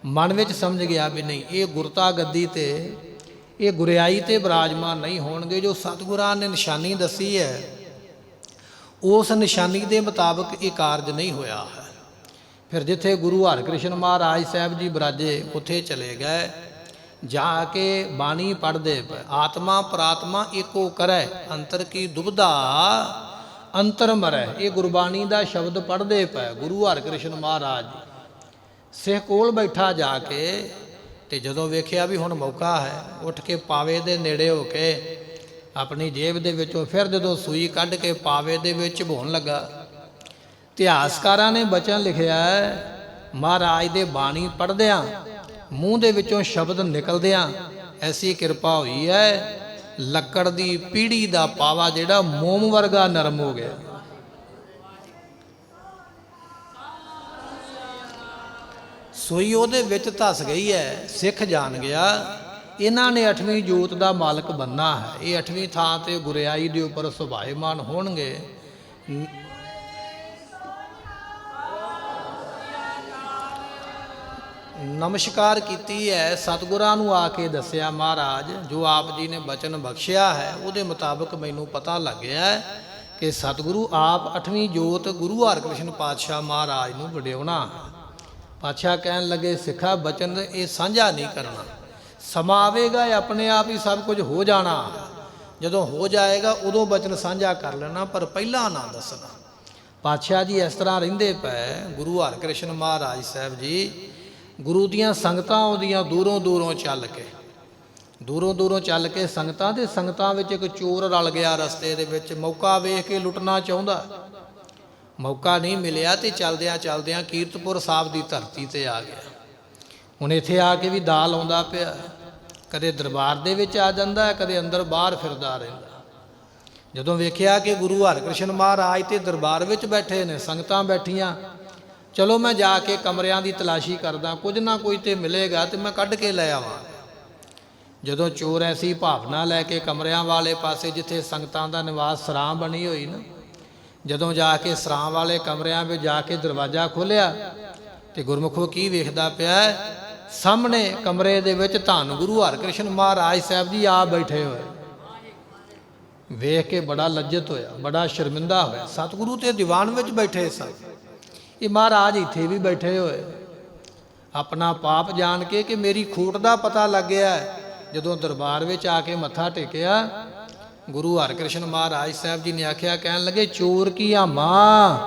S1: ਮਨ ਵਿੱਚ ਸਮਝ ਗਿਆ ਵੀ ਨਹੀਂ। ਇਹ ਗੁਰਤਾ ਗੱਦੀ ਤੇ, ਇਹ ਗੁਰਿਆਈ ਤੇ ਬਿਰਾਜਮਾਨ ਨਹੀਂ ਹੋਣਗੇ ਜੋ ਸਤਿਗੁਰਾਂ ਨੇ ਨਿਸ਼ਾਨੀ ਦੱਸੀ ਹੈ। ਉਸ ਨਿਸ਼ਾਨੀ ਦੇ ਮੁਤਾਬਕ ਇਹ ਕਾਰਜ ਨਹੀਂ ਹੋਇਆ ਹੈ। ਫਿਰ ਜਿੱਥੇ ਗੁਰੂ ਹਰਕ੍ਰਿਸ਼ਨ ਮਹਾਰਾਜ ਸਾਹਿਬ ਜੀ ਬਰਾਜੇ ਉੱਥੇ ਚਲੇ ਗਏ, ਜਾ ਕੇ ਬਾਣੀ ਪੜ੍ਹਦੇ ਪਏ। ਆਤਮਾ ਪ੍ਰਾਤਮਾ ਏਕੋ ਕਰੈ, ਅੰਤਰ ਕੀ ਦੁਬਧਾ, ਅੰਤਰ ਮਰੈ। ਇਹ ਗੁਰਬਾਣੀ ਦਾ ਸ਼ਬਦ ਪੜ੍ਹਦੇ ਪਏ ਗੁਰੂ ਹਰਕ੍ਰਿਸ਼ਨ ਮਹਾਰਾਜ ਜੀ। ਸਿੱਖ ਕੋਲ ਬੈਠਾ ਜਾ ਕੇ ਤੇ ਜਦੋਂ ਵੇਖਿਆ ਵੀ ਹੁਣ ਮੌਕਾ ਹੈ, ਉੱਠ ਕੇ ਪਾਵੇ ਦੇ ਨੇੜੇ ਹੋ ਕੇ ਆਪਣੀ ਜੇਬ ਦੇ ਵਿੱਚੋਂ ਫਿਰ ਜਦੋਂ ਸੂਈ ਕੱਢ ਕੇ ਪਾਵੇ ਦੇ ਵਿੱਚ ਭੋਣ ਲੱਗਾ, ਇਤਿਹਾਸਕਾਰਾਂ ਨੇ ਬਚਨ ਲਿਖਿਆ ਮਹਾਰਾਜ ਦੇ ਬਾਣੀ ਪੜ੍ਹਦਿਆਂ, ਮੂੰਹ ਦੇ ਵਿੱਚੋਂ ਸ਼ਬਦ ਨਿਕਲਦਿਆਂ, ਐਸੀ ਕਿਰਪਾ ਹੋਈ ਹੈ, ਲੱਕੜ ਦੀ ਪੀੜੀ ਦਾ ਪਾਵਾ ਜਿਹੜਾ ਮੋਮ ਵਰਗਾ ਨਰਮ ਹੋ ਗਿਆ। ਸੋਈ ਉਹਦੇ ਵਿੱਚ ਧਸ ਗਈ ਹੈ, ਸਿੱਖ ਜਾਣ ਗਿਆ ਇਹਨਾਂ ਨੇ 8ਵੀਂ ਜੋਤ ਦਾ ਮਾਲਕ ਬੰਨਾ ਹੈ। ਇਹ 8ਵੀਂ ਥਾਂ ਤੇ ਗੁਰਿਆਈ ਦੇ ਉੱਪਰ ਸੁਭਾਏਮਾਨ ਹੋਣਗੇ। ਨਮਸਕਾਰ ਕੀਤੀ ਹੈ। ਸਤਿਗੁਰਾਂ ਨੂੰ ਆ ਕੇ ਦੱਸਿਆ, ਮਹਾਰਾਜ, ਜੋ ਆਪ ਜੀ ਨੇ ਬਚਨ ਬਖਸ਼ਿਆ ਹੈ, ਉਹਦੇ ਮੁਤਾਬਕ ਮੈਨੂੰ ਪਤਾ ਲੱਗਿਆ ਕਿ ਸਤਿਗੁਰੂ ਆਪ 8ਵੀਂ ਜੋਤ ਗੁਰੂ ਹਰਕ੍ਰਿਸ਼ਨ ਪਾਤਸ਼ਾਹ ਮਹਾਰਾਜ ਨੂੰ ਵਡਿਆਉਣਾ ਪਾਤਸ਼ਾਹ ਕਹਿਣ ਲੱਗੇ, ਸਿੱਖਾ ਬਚਨ, ਇਹ ਸਾਂਝਾ ਨਹੀਂ ਕਰਨਾ। ਸਮਾਂ ਆਵੇਗਾ ਆਪਣੇ ਆਪ ਹੀ ਸਭ ਕੁਝ ਹੋ ਜਾਣਾ। ਜਦੋਂ ਹੋ ਜਾਏਗਾ, ਉਦੋਂ ਬਚਨ ਸਾਂਝਾ ਕਰ ਲੈਣਾ, ਪਰ ਪਹਿਲਾਂ ਨਾ ਦੱਸਣਾ। ਪਾਤਸ਼ਾਹ ਜੀ ਇਸ ਤਰ੍ਹਾਂ ਰਹਿੰਦੇ ਪਏ। ਗੁਰੂ ਹਰਕ੍ਰਿਸ਼ਨ ਮਹਾਰਾਜ ਸਾਹਿਬ ਜੀ, ਗੁਰੂ ਦੀਆਂ ਸੰਗਤਾਂ ਆਉਂਦੀਆਂ ਦੂਰੋਂ ਦੂਰੋਂ ਚੱਲ ਕੇ, ਦੂਰੋਂ ਦੂਰੋਂ ਚੱਲ ਕੇ ਸੰਗਤਾਂ ਦੇ ਸੰਗਤਾਂ ਵਿੱਚ ਇੱਕ ਚੋਰ ਰਲ ਗਿਆ ਰਸਤੇ ਦੇ ਵਿੱਚ। ਮੌਕਾ ਵੇਖ ਕੇ ਲੁੱਟਣਾ ਚਾਹੁੰਦਾ। ਮੌਕਾ ਨਹੀਂ ਮਿਲਿਆ ਤੇ ਚਲਦਿਆਂ ਚਲਦਿਆਂ ਕੀਰਤਪੁਰ ਸਾਹਿਬ ਦੀ ਧਰਤੀ ਤੇ ਆ ਗਿਆ। ਹੁਣ ਇੱਥੇ ਆ ਕੇ ਵੀ ਦਾਲ ਆਉਂਦਾ ਪਿਆ। ਕਦੇ ਦਰਬਾਰ ਦੇ ਵਿੱਚ ਆ ਜਾਂਦਾ ਹੈ, ਕਦੇ ਅੰਦਰ ਬਾਹਰ ਫਿਰਦਾ ਰਹਿੰਦਾ। ਜਦੋਂ ਵੇਖਿਆ ਕਿ ਗੁਰੂ ਹਰਕ੍ਰਿਸ਼ਨ ਮਹਾਰਾਜ ਤੇ ਦਰਬਾਰ ਵਿੱਚ ਬੈਠੇ ਨੇ ਸੰਗਤਾਂ ਬੈਠੀਆਂ ਚਲੋ ਮੈਂ ਜਾ ਕੇ ਕਮਰਿਆਂ ਦੀ ਤਲਾਸ਼ੀ ਕਰਦਾ ਕੁਝ ਨਾ ਕੋਈ ਤੇ ਮਿਲੇਗਾ ਤੇ ਮੈਂ ਕੱਢ ਕੇ ਲੈ ਆਵਾਂ। ਜਦੋਂ ਚੋਰ ਐਸੀ ਭਾਵਨਾ ਲੈ ਕੇ ਕਮਰਿਆਂ ਵਾਲੇ ਪਾਸੇ ਜਿੱਥੇ ਸੰਗਤਾਂ ਦਾ ਨਿਵਾਸ ਸਰਾਂ ਬਣੀ ਹੋਈ ਨਾ ਜਦੋਂ ਜਾ ਕੇ ਸਰਾਂ ਵਾਲੇ ਕਮਰਿਆਂ ਵਿੱਚ ਜਾ ਕੇ ਦਰਵਾਜ਼ਾ ਖੋਲ੍ਹਿਆ ਤੇ ਗੁਰਮੁਖੋ ਕੀ ਵੇਖਦਾ ਪਿਆ? ਸਾਹਮਣੇ ਕਮਰੇ ਦੇ ਵਿੱਚ ਧੰਨ ਗੁਰੂ ਹਰਕ੍ਰਿਸ਼ਨ ਮਹਾਰਾਜ ਸਾਹਿਬ ਜੀ ਆ ਬੈਠੇ ਹੋਏ। ਵੇਖ ਕੇ ਬੜਾ ਲੱਜਤ ਹੋਇਆ, ਬੜਾ ਸ਼ਰਮਿੰਦਾ ਹੋਇਆ। ਸਤਿਗੁਰੂ ਤੇ ਦੀਵਾਨ ਵਿੱਚ ਬੈਠੇ ਸਨ। ਇਹ ਮਹਾਰਾਜ ਇੱਥੇ ਵੀ ਬੈਠੇ ਹੋਏ। ਆਪਣਾ ਪਾਪ ਜਾਣ ਕੇ ਕਿ ਮੇਰੀ ਖੋਟ ਦਾ ਪਤਾ ਲੱਗ ਗਿਆ ਜਦੋਂ ਦਰਬਾਰ ਵਿੱਚ ਆ ਕੇ ਮੱਥਾ ਟੇਕਿਆ, ਗੁਰੂ ਹਰਕ੍ਰਿਸ਼ਨ ਮਹਾਰਾਜ ਸਾਹਿਬ ਜੀ ਨੇ ਆਖਿਆ, ਕਹਿਣ ਲੱਗੇ, ਚੋਰ ਕੀ ਮਾਂ?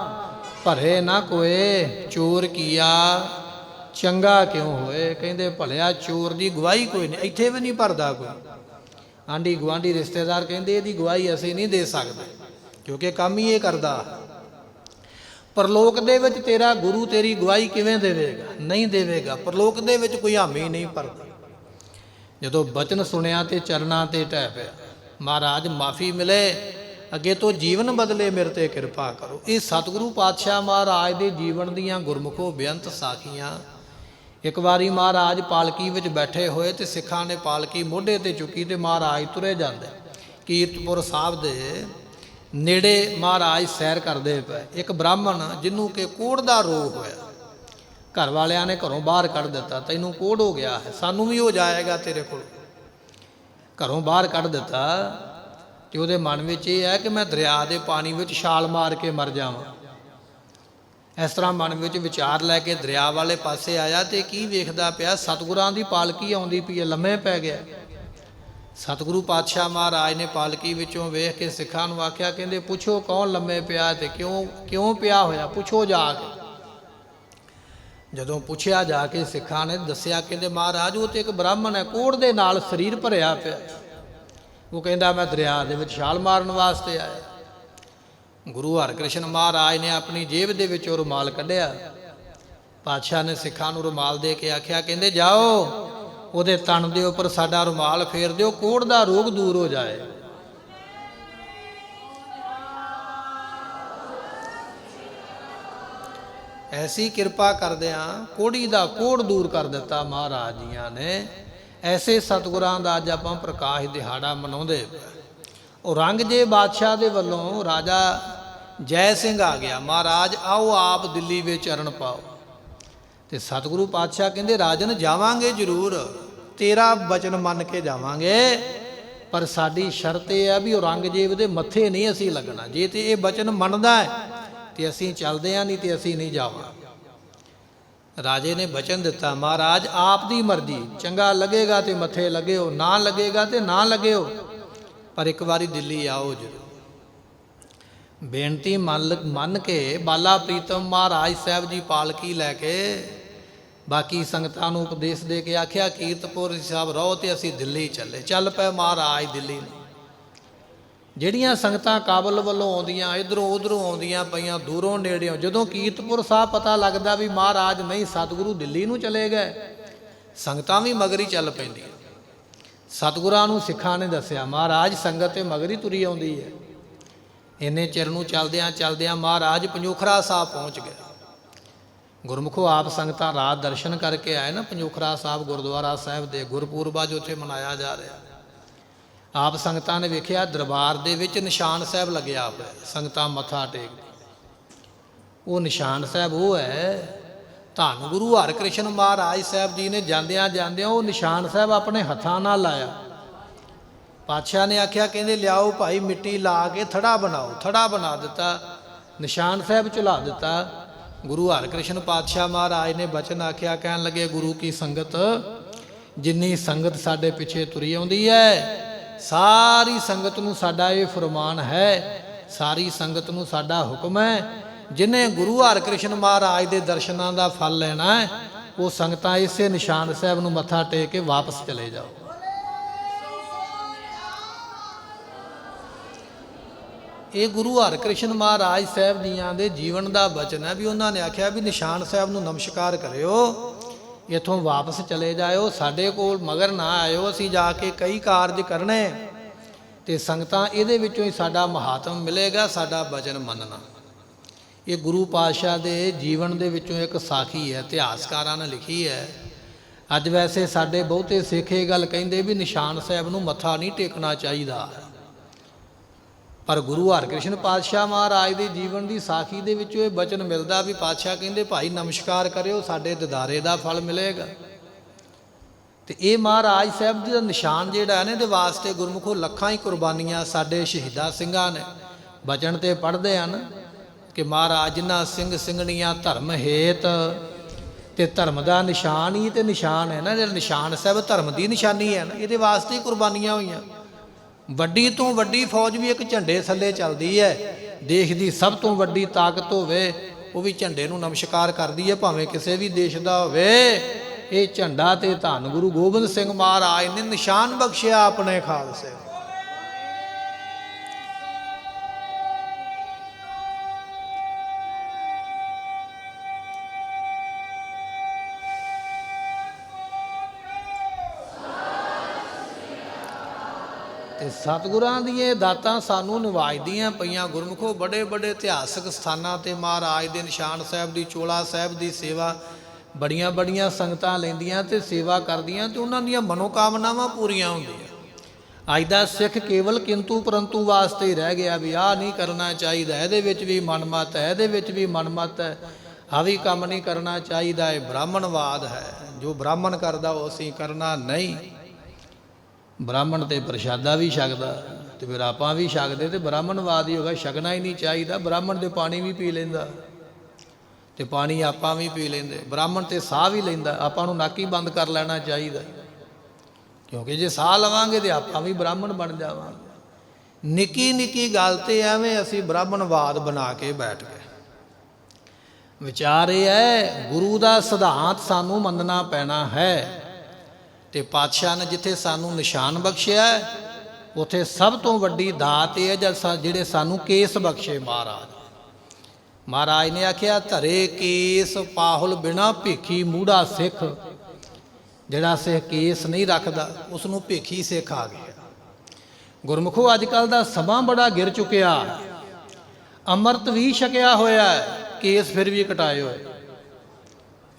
S1: ਭਰੇ ਨਾ ਕੋਏ, ਚੋਰ ਕੀਆ? ਚੰਗਾ ਕਿਉਂ ਹੋਏ? ਕਹਿੰਦੇ ਭਲਿਆ ਚੋਰ ਦੀ ਗਵਾਹੀ ਕੋਈ ਨਹੀਂ, ਇੱਥੇ ਵੀ ਨਹੀਂ ਭਰਦਾ ਕੋਈ। ਆਂਢੀ ਗੁਆਂਢੀ ਰਿਸ਼ਤੇਦਾਰ ਕਹਿੰਦੇ ਇਹਦੀ ਗਵਾਹੀ ਅਸੀਂ ਨਹੀਂ ਦੇ ਸਕਦੇ, ਕਿਉਂਕਿ ਕੰਮ ਹੀ ਇਹ ਕਰਦਾ। ਪਰਲੋਕ ਦੇ ਵਿੱਚ ਤੇਰਾ ਗੁਰੂ ਤੇਰੀ ਗਵਾਹੀ ਕਿਵੇਂ ਦੇਵੇਗਾ? ਨਹੀਂ ਦੇਵੇਗਾ। ਪਰਲੋਕ ਦੇ ਵਿੱਚ ਕੋਈ ਹਾਮੀ ਨਹੀਂ ਭਰਦਾ। ਜਦੋਂ ਬਚਨ ਸੁਣਿਆ ਤੇ ਚਰਨਾਂ ਤੇ ਟਹਿ ਪਿਆ। ਮਹਾਰਾਜ, ਮਾਫੀ ਮਿਲੇ, ਅੱਗੇ ਤੋਂ ਜੀਵਨ ਬਦਲੇ ਮੇਰੇ ਤੇ ਕਿਰਪਾ ਕਰੋ। ਇਹ ਸਤਿਗੁਰੂ ਪਾਤਸ਼ਾਹ ਮਹਾਰਾਜ ਦੇ ਜੀਵਨ ਦੀਆਂ ਗੁਰਮੁਖੋ ਬੇਅੰਤ ਸਾਖੀਆਂ ਇੱਕ ਵਾਰੀ ਮਹਾਰਾਜ ਪਾਲਕੀ ਵਿੱਚ ਬੈਠੇ ਹੋਏ ਤੇ ਸਿੱਖਾਂ ਨੇ ਪਾਲਕੀ ਮੋਢੇ ਤੇ ਚੁੱਕੀ ਤੇ ਮਹਾਰਾਜ ਤੁਰੇ ਜਾਂਦੇ। ਕੀਰਤਪੁਰ ਸਾਹਿਬ ਦੇ ਨੇੜੇ ਮਹਾਰਾਜ ਸੈਰ ਕਰਦੇ ਪਏ। ਇੱਕ ਬ੍ਰਾਹਮਣ ਜਿਹਨੂੰ ਕਿ ਕੋੜ ਦਾ ਰੋਗ ਹੋਇਆ। ਘਰ ਵਾਲਿਆਂ ਨੇ ਘਰੋਂ ਬਾਹਰ ਕੱਢ ਦਿੱਤਾ, ਤੈਨੂੰ ਕੋੜ ਹੋ ਗਿਆ ਹੈ, ਸਾਨੂੰ ਵੀ ਹੋ ਜਾਏਗਾ ਤੇਰੇ ਕੋਲ। ਘਰੋਂ ਬਾਹਰ ਕੱਢ ਦਿੱਤਾ ਤੇ ਉਹਦੇ ਮਨ ਵਿੱਚ ਇਹ ਹੈ ਕਿ ਮੈਂ ਦਰਿਆ ਦੇ ਪਾਣੀ ਵਿੱਚ ਛਾਲ ਮਾਰ ਕੇ ਮਰ ਜਾਵਾਂ। ਇਸ ਤਰ੍ਹਾਂ ਮਨ ਵਿੱਚ ਵਿਚਾਰ ਲੈ ਕੇ ਦਰਿਆ ਵਾਲੇ ਪਾਸੇ ਆਇਆ ਤੇ ਕੀ ਵੇਖਦਾ ਪਿਆ, ਸਤਿਗੁਰਾਂ ਦੀ ਪਾਲਕੀ ਆਉਂਦੀ ਪਈ ਹੈ, ਲੰਮੇ ਪੈ ਗਿਆ। ਸਤਿਗੁਰੂ ਪਾਤਸ਼ਾਹ ਮਹਾਰਾਜ ਨੇ ਪਾਲਕੀ ਵਿੱਚੋਂ ਵੇਖ ਕੇ ਸਿੱਖਾਂ ਨੂੰ ਆਖਿਆ, ਕਹਿੰਦੇ, ਪੁੱਛੋ ਕੌਣ ਲੰਮੇ ਪਿਆ ਤੇ ਕਿਉਂ ਕਿਉਂ ਪਿਆ ਹੋਇਆ? ਪੁੱਛੋ ਜਾ ਕੇ। ਜਦੋਂ ਪੁੱਛਿਆ ਜਾ ਕੇ, ਸਿੱਖਾਂ ਨੇ ਦੱਸਿਆ, ਕਹਿੰਦੇ, ਮਹਾਰਾਜ, ਉਹ ਤੇ ਇੱਕ ਬ੍ਰਾਹਮਣ ਹੈ, ਕੋੜ ਦੇ ਨਾਲ ਸਰੀਰ ਭਰਿਆ ਪਿਆ ਉਹ ਕਹਿੰਦਾ, ਮੈਂ ਦਰਿਆ ਦੇ ਵਿੱਚ ਛਾਲ ਮਾਰਨ ਵਾਸਤੇ ਆਇਆ। ਗੁਰੂ ਹਰਕ੍ਰਿਸ਼ਨ ਮਹਾਰਾਜ ਨੇ ਆਪਣੀ ਜੇਬ ਦੇ ਵਿੱਚੋਂ ਰੁਮਾਲ ਕੱਢਿਆ। ਪਾਤਸ਼ਾਹ ਨੇ ਸਿੱਖਾਂ ਨੂੰ ਰੁਮਾਲ ਦੇ ਕੇ ਆਖਿਆ, ਕਹਿੰਦੇ, ਜਾਓ, ਉਹਦੇ ਤਣ ਦੇ ਉੱਪਰ ਸਾਡਾ ਰੁਮਾਲ ਫੇਰ ਦਿਓ, ਕੋੜ ਦਾ ਰੋਗ ਦੂਰ ਹੋ ਜਾਏ। ਐਸੀ ਕਿਰਪਾ ਕਰਦਿਆਂ ਕੋੜੀ ਦਾ ਕੋੜ ਦੂਰ ਕਰ ਦਿੱਤਾ ਮਹਾਰਾਜ ਜੀਆਂ ਨੇ। ਐਸੇ ਸਤਿਗੁਰਾਂ ਦਾ ਅੱਜ ਆਪਾਂ ਪ੍ਰਕਾਸ਼ ਦਿਹਾੜਾ ਮਨਾਉਂਦੇ ਪਏ ਔਰੰਗਜ਼ੇਬ ਬਾਦਸ਼ਾਹ ਦੇ ਵੱਲੋਂ ਰਾਜਾ ਜੈ ਸਿੰਘ ਆ ਗਿਆ। ਮਹਾਰਾਜ, ਆਓ ਆਪ ਦਿੱਲੀ ਵਿੱਚ ਚਰਨ ਪਾਓ। ਤੇ ਸਤਿਗੁਰੂ ਪਾਤਸ਼ਾਹ ਕਹਿੰਦੇ, ਰਾਜਨ, ਜਾਵਾਂਗੇ ਜ਼ਰੂਰ। ਤੇਰਾ ਬਚਨ ਮੰਨ ਕੇ ਜਾਵਾਂਗੇ। ਪਰ ਸਾਡੀ ਸ਼ਰਤ ਇਹ ਆ ਵੀ ਔਰੰਗਜ਼ੇਬ ਦੇ ਮੱਥੇ ਨਹੀਂ ਅਸੀਂ ਲੱਗਣਾ। ਜੇ ਤੇ ਇਹ ਬਚਨ ਮੰਨਦਾ ਹੈ, ਤੇ ਅਸੀਂ ਚੱਲਦੇ ਆਂ ਨਹੀਂ ਤੇ ਅਸੀਂ ਨਹੀਂ ਜਾਵਾਂ ਰਾਜੇ ਨੇ ਬਚਨ ਦਿੱਤਾ, ਮਹਾਰਾਜ, ਆਪ ਦੀ ਮਰਜ਼ੀ। ਚੰਗਾ ਲੱਗੇਗਾ ਤੇ ਮੱਥੇ ਲੱਗਿਓ, ਨਾ ਲੱਗੇਗਾ ਤੇ ਨਾ ਲੱਗਿਓ। ਪਰ ਇੱਕ ਵਾਰੀ ਦਿੱਲੀ ਆਓ ਜਰੂਰ। ਬੇਨਤੀ ਮੰਨ ਮੰਨ ਕੇ ਬਾਲਾ ਪ੍ਰੀਤਮ ਮਹਾਰਾਜ ਸਾਹਿਬ ਜੀ ਪਾਲਕੀ ਲੈ ਕੇ ਬਾਕੀ ਸੰਗਤਾਂ ਨੂੰ ਉਪਦੇਸ਼ ਦੇ ਕੇ ਆਖਿਆ ਕੀਰਤਪੁਰ ਸਾਹਿਬ ਰਹੋ ਤੇ ਅਸੀਂ ਦਿੱਲੀ ਚੱਲੇ। ਚੱਲ ਪਏ ਮਹਾਰਾਜ ਦਿੱਲੀ ਨੂੰ। ਜਿਹੜੀਆਂ ਸੰਗਤਾਂ ਕਾਬਲ ਵੱਲੋਂ ਆਉਂਦੀਆਂ, ਇਧਰੋਂ ਉਧਰੋਂ ਆਉਂਦੀਆਂ ਪਈਆਂ, ਦੂਰੋਂ ਨੇੜਿਓਂ, ਜਦੋਂ ਕੀਰਤਪੁਰ ਸਾਹਿਬ ਪਤਾ ਲੱਗਦਾ ਵੀ ਮਹਾਰਾਜ ਨਹੀਂ, ਸਤਿਗੁਰੂ ਦਿੱਲੀ ਨੂੰ ਚਲੇ ਗਏ, ਸੰਗਤਾਂ ਵੀ ਮਗਰੀ ਚੱਲ ਪੈਂਦੀਆਂ। ਸਤਿਗੁਰਾਂ ਨੂੰ ਸਿੱਖਾਂ ਨੇ ਦੱਸਿਆ, ਮਹਾਰਾਜ, ਸੰਗਤ ਤੇ ਮਗਰੀ ਤੁਰੀ ਆਉਂਦੀ ਹੈ। ਇੰਨੇ ਚਿਰ ਨੂੰ ਚਲਦਿਆਂ ਚਲਦਿਆਂ ਮਹਾਰਾਜ ਪੰਜੋਖਰਾ ਸਾਹਿਬ ਪਹੁੰਚ ਗਏ। ਗੁਰਮੁਖੋ ਆਪ ਸੰਗਤਾਂ ਰਾਤ ਦਰਸ਼ਨ ਕਰਕੇ ਆਏ ਨਾ ਪੰਜੋਖਰਾ ਸਾਹਿਬ ਗੁਰਦੁਆਰਾ ਸਾਹਿਬ ਦੇ ਗੁਰਪੁਰਬ ਅੱਜ ਉੱਥੇ ਮਨਾਇਆ ਜਾ ਰਿਹਾ। ਆਪ ਸੰਗਤਾਂ ਨੇ ਵੇਖਿਆ ਦਰਬਾਰ ਦੇ ਵਿੱਚ ਨਿਸ਼ਾਨ ਸਾਹਿਬ ਲੱਗਿਆ ਹੋਇਆ ਸੰਗਤਾਂ ਮੱਥਾ ਟੇਕਦੇ। ਉਹ ਨਿਸ਼ਾਨ ਸਾਹਿਬ ਉਹ ਹੈ, ਧੰਨ ਗੁਰੂ ਹਰਕ੍ਰਿਸ਼ਨ ਮਹਾਰਾਜ ਸਾਹਿਬ ਜੀ ਨੇ ਜਾਂਦਿਆਂ ਜਾਂਦਿਆਂ ਉਹ ਨਿਸ਼ਾਨ ਸਾਹਿਬ ਆਪਣੇ ਹੱਥਾਂ ਨਾਲ ਲਾਇਆ। ਪਾਤਸ਼ਾਹ ਨੇ ਆਖਿਆ, ਕਹਿੰਦੇ, ਲਿਆਓ ਭਾਈ ਮਿੱਟੀ ਲਾ ਕੇ ਥੜਾ ਬਣਾਓ, ਥੜਾ ਬਣਾ ਦਿੱਤਾ, ਨਿਸ਼ਾਨ ਸਾਹਿਬ ਚਲਾ ਦਿੱਤਾ। ਗੁਰੂ ਹਰਕ੍ਰਿਸ਼ਨ ਪਾਤਸ਼ਾਹ ਮਹਾਰਾਜ ਨੇ ਬਚਨ ਆਖਿਆ, ਕਹਿਣ ਲੱਗੇ, ਗੁਰੂ ਕੀ ਸੰਗਤ, ਜਿੰਨੀ ਸੰਗਤ ਸਾਡੇ ਪਿੱਛੇ ਤੁਰੀ ਆਉਂਦੀ ਹੈ, ਸਾਰੀ ਸੰਗਤ ਨੂੰ ਸਾਡਾ ਇਹ ਫਰਮਾਨ ਹੈ, ਸਾਰੀ ਸੰਗਤ ਨੂੰ ਸਾਡਾ ਹੁਕਮ ਹੈ, ਜਿਨੇ ਗੁਰੂ ਹਰਕ੍ਰਿਸ਼ਨ ਮਹਾਰਾਜ ਦੇ ਦਰਸ਼ਨਾਂ ਦਾ ਫਲ ਲੈਣਾ ਹੈ, ਉਹ ਸੰਗਤਾਂ ਇਸੇ ਨਿਸ਼ਾਨ ਸਾਹਿਬ ਨੂੰ ਮੱਥਾ ਟੇਕ ਕੇ ਵਾਪਸ ਚਲੇ ਜਾਓ। ਇਹ ਗੁਰੂ ਹਰਕ੍ਰਿਸ਼ਨ ਮਹਾਰਾਜ ਸਾਹਿਬ ਜੀਆਂ ਦੇ ਜੀਵਨ ਦਾ ਬਚਨ ਹੈ ਵੀ ਉਹਨਾਂ ਨੇ ਆਖਿਆ ਵੀ ਨਿਸ਼ਾਨ ਸਾਹਿਬ ਨੂੰ ਨਮਸਕਾਰ ਕਰਿਓ, ਇਥੋਂ ਵਾਪਸ ਚਲੇ ਜਾਇਓ, ਸਾਡੇ ਕੋਲ ਮਗਰ ਨਾ ਆਇਓ, ਅਸੀਂ ਜਾ ਕੇ ਕਈ ਕਾਰਜ ਕਰਨੇ। ਤੇ ਸੰਗਤਾਂ ਇਹਦੇ ਵਿੱਚੋਂ ਹੀ ਸਾਡਾ ਮਹਾਤਮ ਮਿਲੇਗਾ, ਸਾਡਾ ਬਚਨ ਮੰਨਣਾ। ਇਹ ਗੁਰੂ ਪਾਤਸ਼ਾਹ ਦੇ ਜੀਵਨ ਦੇ ਵਿੱਚੋਂ ਇੱਕ ਸਾਖੀ ਹੈ, ਇਤਿਹਾਸਕਾਰਾਂ ਨੇ ਲਿਖੀ ਹੈ। ਅੱਜ ਵੈਸੇ ਸਾਡੇ ਬਹੁਤੇ ਸਿੱਖ ਇਹ ਗੱਲ ਕਹਿੰਦੇ ਵੀ ਨਿਸ਼ਾਨ ਸਾਹਿਬ ਨੂੰ ਮੱਥਾ ਨਹੀਂ ਟੇਕਣਾ ਚਾਹੀਦਾ। ਪਰ ਗੁਰੂ ਹਰਕ੍ਰਿਸ਼ਨ ਪਾਤਸ਼ਾਹ ਮਹਾਰਾਜ ਦੇ ਜੀਵਨ ਦੀ ਸਾਖੀ ਦੇ ਵਿੱਚੋਂ ਇਹ ਬਚਨ ਮਿਲਦਾ ਵੀ ਪਾਤਸ਼ਾਹ ਕਹਿੰਦੇ, ਭਾਈ ਨਮਸਕਾਰ ਕਰਿਓ, ਸਾਡੇ ਦਿਦਾਰੇ ਦਾ ਫਲ ਮਿਲੇਗਾ। ਤੇ ਇਹ ਮਹਾਰਾਜ ਸਾਹਿਬ ਜੀ ਦਾ ਨਿਸ਼ਾਨ ਜਿਹੜਾ ਹੈ ਨਾ, ਇਹਦੇ ਵਾਸਤੇ ਗੁਰਮੁਖੋ ਲੱਖਾਂ ਹੀ ਕੁਰਬਾਨੀਆਂ ਸਾਡੇ ਸ਼ਹੀਦਾਂ ਸਿੰਘਾਂ ਨੇ। ਬਚਨ ਤੇ ਪੜ੍ਹਦੇ ਹਨ ਕਿ ਮਹਾਰਾਜ, ਜਿਨ੍ਹਾਂ ਸਿੰਘ ਸਿੰਘਣੀਆਂ ਧਰਮ ਹੇਤ ਤੇ ਧਰਮ ਦਾ ਨਿਸ਼ਾਨ ਹੀ ਤੇ ਨਿਸ਼ਾਨ ਹੈ ਨਾ, ਜਿਹੜਾ ਨਿਸ਼ਾਨ ਸਾਹਿਬ ਧਰਮ ਦੀ ਨਿਸ਼ਾਨੀ ਹੈ ਨਾ, ਇਹਦੇ ਵਾਸਤੇ ਹੀ ਕੁਰਬਾਨੀਆਂ ਹੋਈਆਂ। ਵੱਡੀ ਤੋਂ ਵੱਡੀ ਫੌਜ ਵੀ ਇੱਕ ਝੰਡੇ ਥੱਲੇ ਚੱਲਦੀ ਹੈ। ਦੇਸ਼ ਦੀ ਸਭ ਤੋਂ ਵੱਡੀ ਤਾਕਤ ਹੋਵੇ, ਉਹ ਵੀ ਝੰਡੇ ਨੂੰ ਨਮਸਕਾਰ ਕਰਦੀ ਹੈ, ਭਾਵੇਂ ਕਿਸੇ ਵੀ ਦੇਸ਼ ਦਾ ਹੋਵੇ। ਇਹ ਝੰਡਾ ਤੇ ਧੰਨ ਗੁਰੂ ਗੋਬਿੰਦ ਸਿੰਘ ਮਹਾਰਾਜ ਨੇ ਨਿਸ਼ਾਨ ਬਖਸ਼ਿਆ ਆਪਣੇ ਖਾਲਸੇ ਸਤਿਗੁਰਾਂ ਦੀਆਂ ਦਾਤਾਂ ਸਾਨੂੰ ਨਿਵਾਜਦੀਆਂ ਪਈਆਂ। ਗੁਰਮੁਖੋ ਬੜੇ ਬੜੇ ਇਤਿਹਾਸਕ ਸਥਾਨਾਂ ਤੇ ਮਹਾਰਾਜ ਦੇ ਨਿਸ਼ਾਨ ਸਾਹਿਬ ਦੀ, ਚੋਲਾ ਸਾਹਿਬ ਦੀ ਸੇਵਾ, ਬੜੀਆਂ ਬੜੀਆਂ ਸੰਗਤਾਂ ਲੈਂਦੀਆਂ ਤੇ ਸੇਵਾ ਕਰਦੀਆਂ ਤੇ ਉਹਨਾਂ ਦੀਆਂ ਮਨੋਕਾਮਨਾਵਾਂ ਪੂਰੀਆਂ ਹੁੰਦੀਆਂ। ਅੱਜ ਦਾ ਸਿੱਖ ਕੇਵਲ ਕਿੰਤੂ ਪਰੰਤੂ ਵਾਸਤੇ ਹੀ ਰਹਿ ਗਿਆ ਵੀ ਆਹ ਨਹੀਂ ਕਰਨਾ ਚਾਹੀਦਾ, ਇਹਦੇ ਵਿੱਚ ਵੀ ਮਨਮਤ ਹੈ, ਇਹਦੇ ਵਿੱਚ ਵੀ ਮਨਮਤ ਹੈ। ਆਹ ਵੀ ਕੰਮ ਨਹੀਂ ਕਰਨਾ ਚਾਹੀਦਾ, ਇਹ ਬ੍ਰਾਹਮਣਵਾਦ ਹੈ। ਜੋ ਬ੍ਰਾਹਮਣ ਕਰਦਾ, ਉਹ ਅਸੀਂ ਕਰਨਾ ਨਹੀਂ। ਬ੍ਰਾਹਮਣ ਤੇ ਪ੍ਰਸ਼ਾਦਾ ਵੀ ਛਕਦਾ ਤੇ ਫਿਰ ਆਪਾਂ ਵੀ ਛਕਦੇ ਤੇ ਬ੍ਰਾਹਮਣਵਾਦ ਹੀ ਹੋਗਾ, ਛਕਣਾ ਹੀ ਨਹੀਂ ਚਾਹੀਦਾ, ਬ੍ਰਾਹਮਣ ਦੇ ਪਾਣੀ ਵੀ ਪੀ ਲੈਂਦਾ ਤੇ ਪਾਣੀ ਆਪਾਂ ਵੀ ਪੀ ਲੈਂਦੇ, ਬ੍ਰਾਹਮਣ ਤੇ ਸਾਹ ਵੀ ਲੈਂਦਾ, ਆਪਾਂ ਨੂੰ ਨਾਕੀ ਬੰਦ ਕਰ ਲੈਣਾ ਚਾਹੀਦਾ। ਕਿਉਂਕਿ ਜੇ ਸਾਹ ਲਵਾਂਗੇ ਤੇ ਆਪਾਂ ਵੀ ਬ੍ਰਾਹਮਣ ਬਣ ਜਾਵਾਂਗੇ। ਨਿੱਕੀ ਨਿੱਕੀ ਗੱਲ ਤੇ ਐਵੇਂ ਅਸੀਂ ਬ੍ਰਾਹਮਣਵਾਦ ਬਣਾ ਕੇ ਬੈਠ ਗਏ। ਵਿਚਾਰ ਇਹ ਹੈ, ਗੁਰੂ ਦਾ ਸਿਧਾਂਤ ਸਾਨੂੰ ਮੰਨਣਾ ਪੈਣਾ ਹੈ। ਤੇ ਪਾਤਸ਼ਾਹ ਨੇ ਜਿੱਥੇ ਸਾਨੂੰ ਨਿਸ਼ਾਨ ਬਖਸ਼ਿਆ ਹੈ, ਉੱਥੇ ਸਭ ਤੋਂ ਵੱਡੀ ਦਾਤ ਇਹ ਹੈ ਜਦ ਜਿਹੜੇ ਸਾਨੂੰ ਕੇਸ ਬਖਸ਼ੇ ਮਹਾਰਾਜ। ਮਹਾਰਾਜ ਨੇ ਆਖਿਆ ਧਰੇ ਕੇਸ ਪਾਹੁਲ ਬਿਨਾ ਭੇਖੀ ਮੂੜਾ ਸਿੱਖ। ਜਿਹੜਾ ਸਿੱਖ ਕੇਸ ਨਹੀਂ ਰੱਖਦਾ ਉਸ ਨੂੰ ਭੇਖੀ ਸਿੱਖ ਆ ਗਿਆ। ਗੁਰਮੁਖੋ ਅੱਜ ਕੱਲ ਦਾ ਸਮਾਂ ਬੜਾ ਗਿਰ ਚੁੱਕਿਆ। ਅੰਮ੍ਰਿਤ ਵੀ ਛਕਿਆ ਹੋਇਆ ਕੇਸ ਫਿਰ ਵੀ ਕਟਾਏ ਹੋਏ।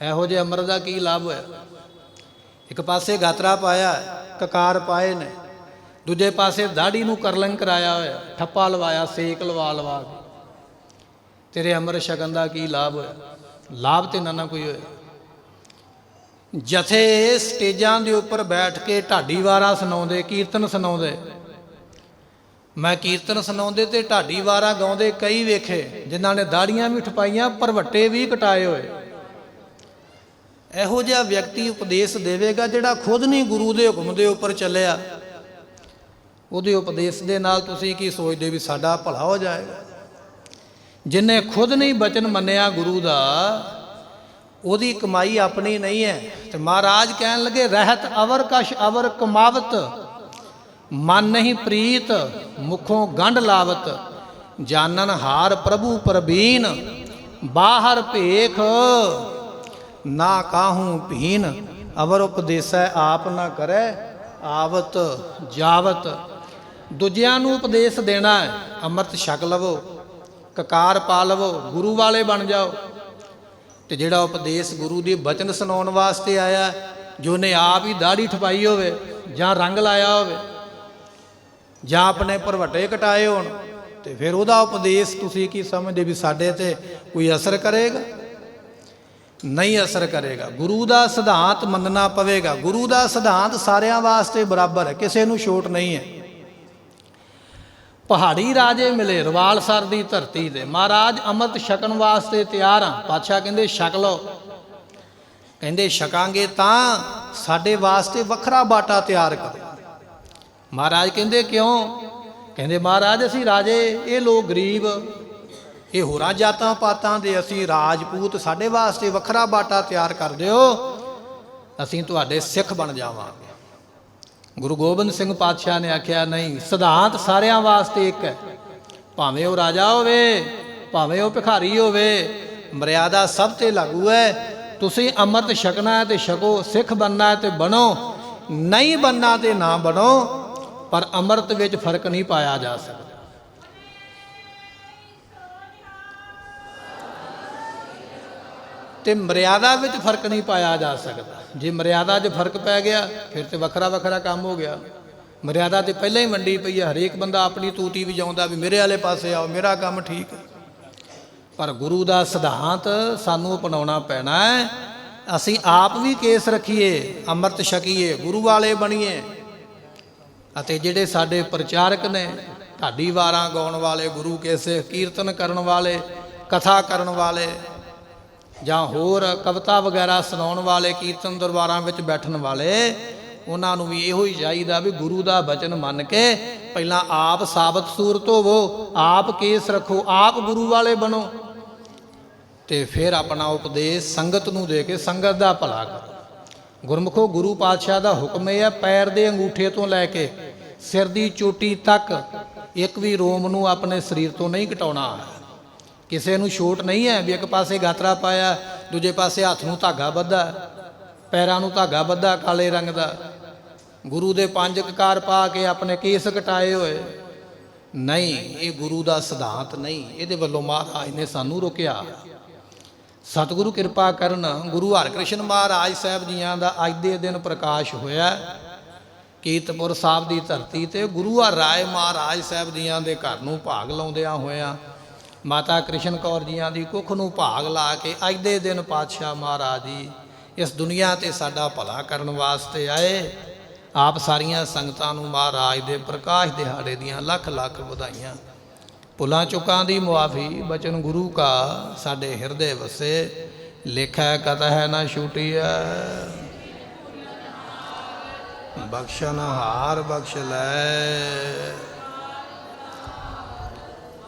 S1: ਇਹੋ ਜਿਹੇ ਅੰਮ੍ਰਿਤ ਦਾ ਕੀ ਲਾਭ ਹੋਇਆ? ਇੱਕ ਪਾਸੇ ਗਾਤਰਾ ਪਾਇਆ, ਕਕਾਰ ਪਾਏ ਨੇ। ਦੂਜੇ ਪਾਸੇ ਦਾੜੀ ਨੂੰ ਕਰਲੰਗ ਕਰਾਇਆ ਹੋਇਆ, ਠੱਪਾ ਲਵਾਇਆ, ਸੇਕ ਲਵਾ ਲਵਾ ਕੇ। ਤੇਰੇ ਅੰਮ੍ਰਿਤ ਸ਼ਗਨ ਦਾ ਕੀ ਲਾਭ ਹੋਇਆ? ਲਾਭ ਤੇ ਨਾ ਨਾ ਕੋਈ ਹੋਇਆ। ਜਥੇ ਸਟੇਜਾਂ ਦੇ ਉੱਪਰ ਬੈਠ ਕੇ ਢਾਡੀ ਵਾਰਾਂ ਸੁਣਾਉਂਦੇ, ਕੀਰਤਨ ਸੁਣਾਉਂਦੇ। ਮੈਂ ਕੀਰਤਨ ਸੁਣਾਉਂਦੇ ਤੇ ਢਾਡੀ ਵਾਰਾਂ ਗਾਉਂਦੇ ਕਈ ਵੇਖੇ, ਜਿਨ੍ਹਾਂ ਨੇ ਦਾੜੀਆਂ ਵੀ ਠਪਾਈਆਂ ਪਰਵੱਟੇ ਵੀ ਕਟਾਏ ਹੋਏ। ਇਹੋ ਜਿਹਾ ਵਿਅਕਤੀ ਉਪਦੇਸ਼ ਦੇਵੇਗਾ ਜਿਹੜਾ ਖੁਦ ਨਹੀਂ ਗੁਰੂ ਦੇ ਹੁਕਮ ਦੇ ਉੱਪਰ ਚੱਲਿਆ। ਉਹਦੇ ਉਪਦੇਸ਼ ਦੇ ਨਾਲ ਤੁਸੀਂ ਕੀ ਸੋਚਦੇ ਵੀ ਸਾਡਾ ਭਲਾ ਹੋ ਜਾਏਗਾ? ਜਿਨੇ ਖੁਦ ਨਹੀਂ ਬਚਨ ਮੰਨਿਆ ਗੁਰੂ ਦਾ, ਉਹਦੀ ਕਮਾਈ ਆਪਣੀ ਨਹੀਂ ਹੈ। ਤੇ ਮਹਾਰਾਜ ਕਹਿਣ ਲੱਗੇ, ਰਹਿਤ ਅਵਰ ਕਸ਼ ਅਵਰ ਕਮਾਵਤ, ਮਨ ਨਹੀਂ ਪ੍ਰੀਤ, ਮੁਖੋਂ ਗੰਢ ਲਾਵਤ, ਜਾਨਨ ਹਾਰ ਪ੍ਰਭੂ ਪ੍ਰਬੀਨ ਬਾਹਰ ਭੇਖ ਨਾ ਕਾਹੂ ਭੀਨ, ਅਵਰ ਉਪਦੇਸੈ ਆਪ ਨਾ ਕਰੈ, ਆਵਤ ਜਾਵਤ। ਦੂਜਿਆਂ ਨੂੰ ਉਪਦੇਸ਼ ਦੇਣਾ ਹੈ, ਅੰਮ੍ਰਿਤ ਛਕ ਲਵੋ, ਕਕਾਰ ਪਾ ਲਵੋ, ਗੁਰੂ ਵਾਲੇ ਬਣ ਜਾਓ। ਤੇ ਜਿਹੜਾ ਉਪਦੇਸ਼ ਗੁਰੂ ਦੀ ਬਚਨ ਸੁਣਾਉਣ ਵਾਸਤੇ ਆਇਆ, ਜੋ ਨੇ ਆਪ ਹੀ ਦਾੜੀ ਠਪਾਈ ਹੋਵੇ, ਜਾਂ ਰੰਗ ਲਾਇਆ ਹੋਵੇ, ਜਾਂ ਆਪਣੇ ਭਰਵਟੇ ਕਟਾਏ ਹੋਣ, ਤੇ ਫਿਰ ਉਹਦਾ ਉਪਦੇਸ਼ ਤੁਸੀਂ ਕੀ ਸਮਝਦੇ ਵੀ ਸਾਡੇ ਤੇ ਕੋਈ ਅਸਰ ਕਰੇਗਾ? ਨਹੀਂ ਅਸਰ ਕਰੇਗਾ। ਗੁਰੂ ਦਾ ਸਿਧਾਂਤ ਮੰਨਣਾ ਪਵੇਗਾ। ਗੁਰੂ ਦਾ ਸਿਧਾਂਤ ਸਾਰਿਆਂ ਵਾਸਤੇ ਬਰਾਬਰ ਹੈ। ਕਿਸੇ ਨੂੰ ਛੋਟ ਨਹੀਂ ਹੈ। ਪਹਾੜੀ ਰਾਜੇ ਮਿਲੇ ਰਵਾਲਸਰ ਦੀ ਧਰਤੀ ਤੇ। ਮਹਾਰਾਜ ਅੰਮ੍ਰਿਤ ਛਕਣ ਵਾਸਤੇ ਤਿਆਰ ਆ ਪਾਤਸ਼ਾਹ ਕਹਿੰਦੇ, ਛਕ ਲਓ। ਕਹਿੰਦੇ, ਛਕਾਂਗੇ ਤਾਂ ਸਾਡੇ ਵਾਸਤੇ ਵੱਖਰਾ ਬਾਟਾ ਤਿਆਰ ਕਰੋ। ਮਹਾਰਾਜ ਕਹਿੰਦੇ, ਕਿਉਂ? ਕਹਿੰਦੇ, ਮਹਾਰਾਜ, ਅਸੀਂ ਰਾਜੇ, ਇਹ ਲੋਕ ਗਰੀਬ ਇਹ ਹੋਰਾਂ ਜਾਤਾਂ ਪਾਤਾਂ ਦੇ ਅਸੀਂ ਰਾਜਪੂਤ ਸਾਡੇ ਵਾਸਤੇ ਵੱਖਰਾ ਬਾਟਾ ਤਿਆਰ ਕਰ ਦਿਓ। ਅਸੀਂ ਤੁਹਾਡੇ ਸਿੱਖ ਬਣ ਜਾਵਾਂਗੇ। ਗੁਰੂ ਗੋਬਿੰਦ ਸਿੰਘ ਪਾਤਸ਼ਾਹ ਨੇ ਆਖਿਆ, ਨਹੀਂ, ਸਿਧਾਂਤ ਸਾਰਿਆਂ ਵਾਸਤੇ ਇੱਕ ਹੈ। ਭਾਵੇਂ ਉਹ ਰਾਜਾ ਹੋਵੇ, ਭਾਵੇਂ ਉਹ ਭਿਖਾਰੀ ਹੋਵੇ, ਮਰਿਆਦਾ ਸਭ ਤੇ ਲਾਗੂ ਹੈ। ਤੁਸੀਂ ਅੰਮ੍ਰਿਤ ਛਕਣਾ ਹੈ ਤੇ ਛਕੋ, ਸਿੱਖ ਬੰਨਾ ਹੈ ਤੇ ਬਣੋ, ਨਹੀਂ ਬੰਨਾ ਤੇ ਨਾ ਬਣੋ, ਪਰ ਅੰਮ੍ਰਿਤ ਵਿੱਚ ਫ਼ਰਕ ਨਹੀਂ ਪਾਇਆ ਜਾ ਸਕਦਾ। ਤੇ ਮਰਿਆਦਾ ਵਿੱਚ ਫ਼ਰਕ ਨਹੀਂ ਪਾਇਆ ਜਾ ਸਕਦਾ। ਜੇ ਮਰਿਆਦਾ 'ਚ ਫ਼ਰਕ ਪੈ ਗਿਆ, ਫਿਰ ਤੇ ਵੱਖਰਾ ਵੱਖਰਾ ਕੰਮ ਹੋ ਗਿਆ। ਮਰਿਆਦਾ ਤੇ ਪਹਿਲਾਂ ਹੀ ਵੰਡੀ ਪਈ ਹੈ ਹਰੇਕ ਬੰਦਾ ਆਪਣੀ ਤੂਤੀ ਵੀ ਜਾਉਂਦਾ ਵੀ ਮੇਰੇ ਵਾਲੇ ਪਾਸੇ ਆਓ, ਮੇਰਾ ਕੰਮ ਠੀਕ। ਪਰ ਗੁਰੂ ਦਾ ਸਿਧਾਂਤ ਸਾਨੂੰ ਅਪਣਾਉਣਾ ਪੈਣਾ ਹੈ। ਅਸੀਂ ਆਪ ਵੀ ਕੇਸ ਰੱਖੀਏ, ਅੰਮ੍ਰਿਤ ਛਕੀਏ, ਗੁਰੂ ਵਾਲੇ ਬਣੀਏ। ਅਤੇ ਜਿਹੜੇ ਸਾਡੇ ਪ੍ਰਚਾਰਕ ਨੇ, ਢਾਡੀ ਵਾਰਾਂ ਗਾਉਣ ਵਾਲੇ, ਗੁਰੂ ਕੇਸੇ ਕੀਰਤਨ ਕਰਨ ਵਾਲੇ, ਕਥਾ ਕਰਨ ਵਾਲੇ ਜਾਂ ਹੋਰ ਕਵਿਤਾ ਵਗੈਰਾ ਸੁਣਾਉਣ ਵਾਲੇ, ਕੀਰਤਨ ਦਰਬਾਰਾਂ ਵਿੱਚ ਬੈਠਣ ਵਾਲੇ, ਉਹਨਾਂ ਨੂੰ ਵੀ ਇਹੋ ਹੀ ਚਾਹੀਦਾ ਵੀ ਗੁਰੂ ਦਾ ਬਚਨ ਮੰਨ ਕੇ ਪਹਿਲਾਂ ਆਪ ਸਾਬਤ ਸੂਰਤ ਹੋਵੋ, ਆਪ ਕੇਸ ਰੱਖੋ, ਆਪ ਗੁਰੂ ਵਾਲੇ ਬਣੋ। ਤੇ ਫਿਰ ਆਪਣਾ ਉਪਦੇਸ਼ ਸੰਗਤ ਨੂੰ ਦੇ ਕੇ ਸੰਗਤ ਦਾ ਭਲਾ ਕਰੋ। ਗੁਰਮੁਖੋ, ਗੁਰੂ ਪਾਤਸ਼ਾਹ ਦਾ ਹੁਕਮ ਇਹ ਹੈ, ਪੈਰ ਦੇ ਅੰਗੂਠੇ ਤੋਂ ਲੈ ਕੇ ਸਿਰ ਦੀ ਚੋਟੀ ਤੱਕ ਇੱਕ ਵੀ ਰੋਮ ਨੂੰ ਆਪਣੇ ਸਰੀਰ ਤੋਂ ਨਹੀਂ ਘਟਾਉਣਾ। ਕਿਸੇ ਨੂੰ ਛੋਟ ਨਹੀਂ ਹੈ ਵੀ ਇੱਕ ਪਾਸੇ ਗਾਤਰਾ ਪਾਇਆ, ਦੂਜੇ ਪਾਸੇ ਹੱਥ ਨੂੰ ਧਾਗਾ ਬੱਧਾ ਪੈਰਾਂ ਨੂੰ ਧਾਗਾ ਬੱਧਾ ਕਾਲੇ ਰੰਗ ਦਾ। ਗੁਰੂ ਦੇ ਪੰਜ ਕਕਾਰ ਪਾ ਕੇ ਆਪਣੇ ਕੇਸ ਕਟਾਏ ਹੋਏ। ਨਹੀਂ, ਇਹ ਗੁਰੂ ਦਾ ਸਿਧਾਂਤ ਨਹੀਂ, ਇਹਦੇ ਵੱਲੋਂ ਮਹਾਰਾਜ ਨੇ ਸਾਨੂੰ ਰੋਕਿਆ। ਸਤਿਗੁਰੂ ਕਿਰਪਾ ਕਰਨ ਗੁਰੂ ਹਰਕ੍ਰਿਸ਼ਨ ਮਹਾਰਾਜ ਸਾਹਿਬ ਜੀਆਂ ਦਾ ਅੱਜ ਦੇ ਦਿਨ ਪ੍ਰਕਾਸ਼ ਹੋਇਆ। ਕੀਰਤਪੁਰ ਸਾਹਿਬ ਦੀ ਧਰਤੀ ਤੇ ਗੁਰੂ ਆ ਰਾਏ ਮਹਾਰਾਜ ਸਾਹਿਬ ਜੀਆਂ ਦੇ ਘਰ ਨੂੰ ਭਾਗ ਲਾਉਂਦਿਆਂ ਹੋਇਆਂ ਮਾਤਾ ਕ੍ਰਿਸ਼ਨ ਕੌਰ ਜੀਆਂ ਦੀ ਕੁੱਖ ਨੂੰ ਭਾਗ ਲਾ ਕੇ ਅੱਜ ਦੇ ਦਿਨ ਪਾਤਸ਼ਾਹ ਮਹਾਰਾਜ ਜੀ ਇਸ ਦੁਨੀਆ ਤੇ ਸਾਡਾ ਭਲਾ ਕਰਨ ਵਾਸਤੇ ਆਏ। ਆਪ ਸਾਰੀਆਂ ਸੰਗਤਾਂ ਨੂੰ ਮਹਾਰਾਜ ਦੇ ਪ੍ਰਕਾਸ਼ ਦਿਹਾੜੇ ਦੀਆਂ ਲੱਖ ਲੱਖ ਵਧਾਈਆਂ। ਭੁੱਲਾਂ ਚੁੱਕਾਂ ਦੀ ਮੁਆਫੀ ਬਚਨ ਗੁਰੂ ਕਾ ਸਾਡੇ ਹਿਰਦੇ ਵਸੇ। ਲੇਖਾ ਕਤ ਹੈ ਨਾ ਛੂਟੀਐ। ਬਖਸ਼ਣ ਹਾਰ ਬਖਸ਼ ਲੈ।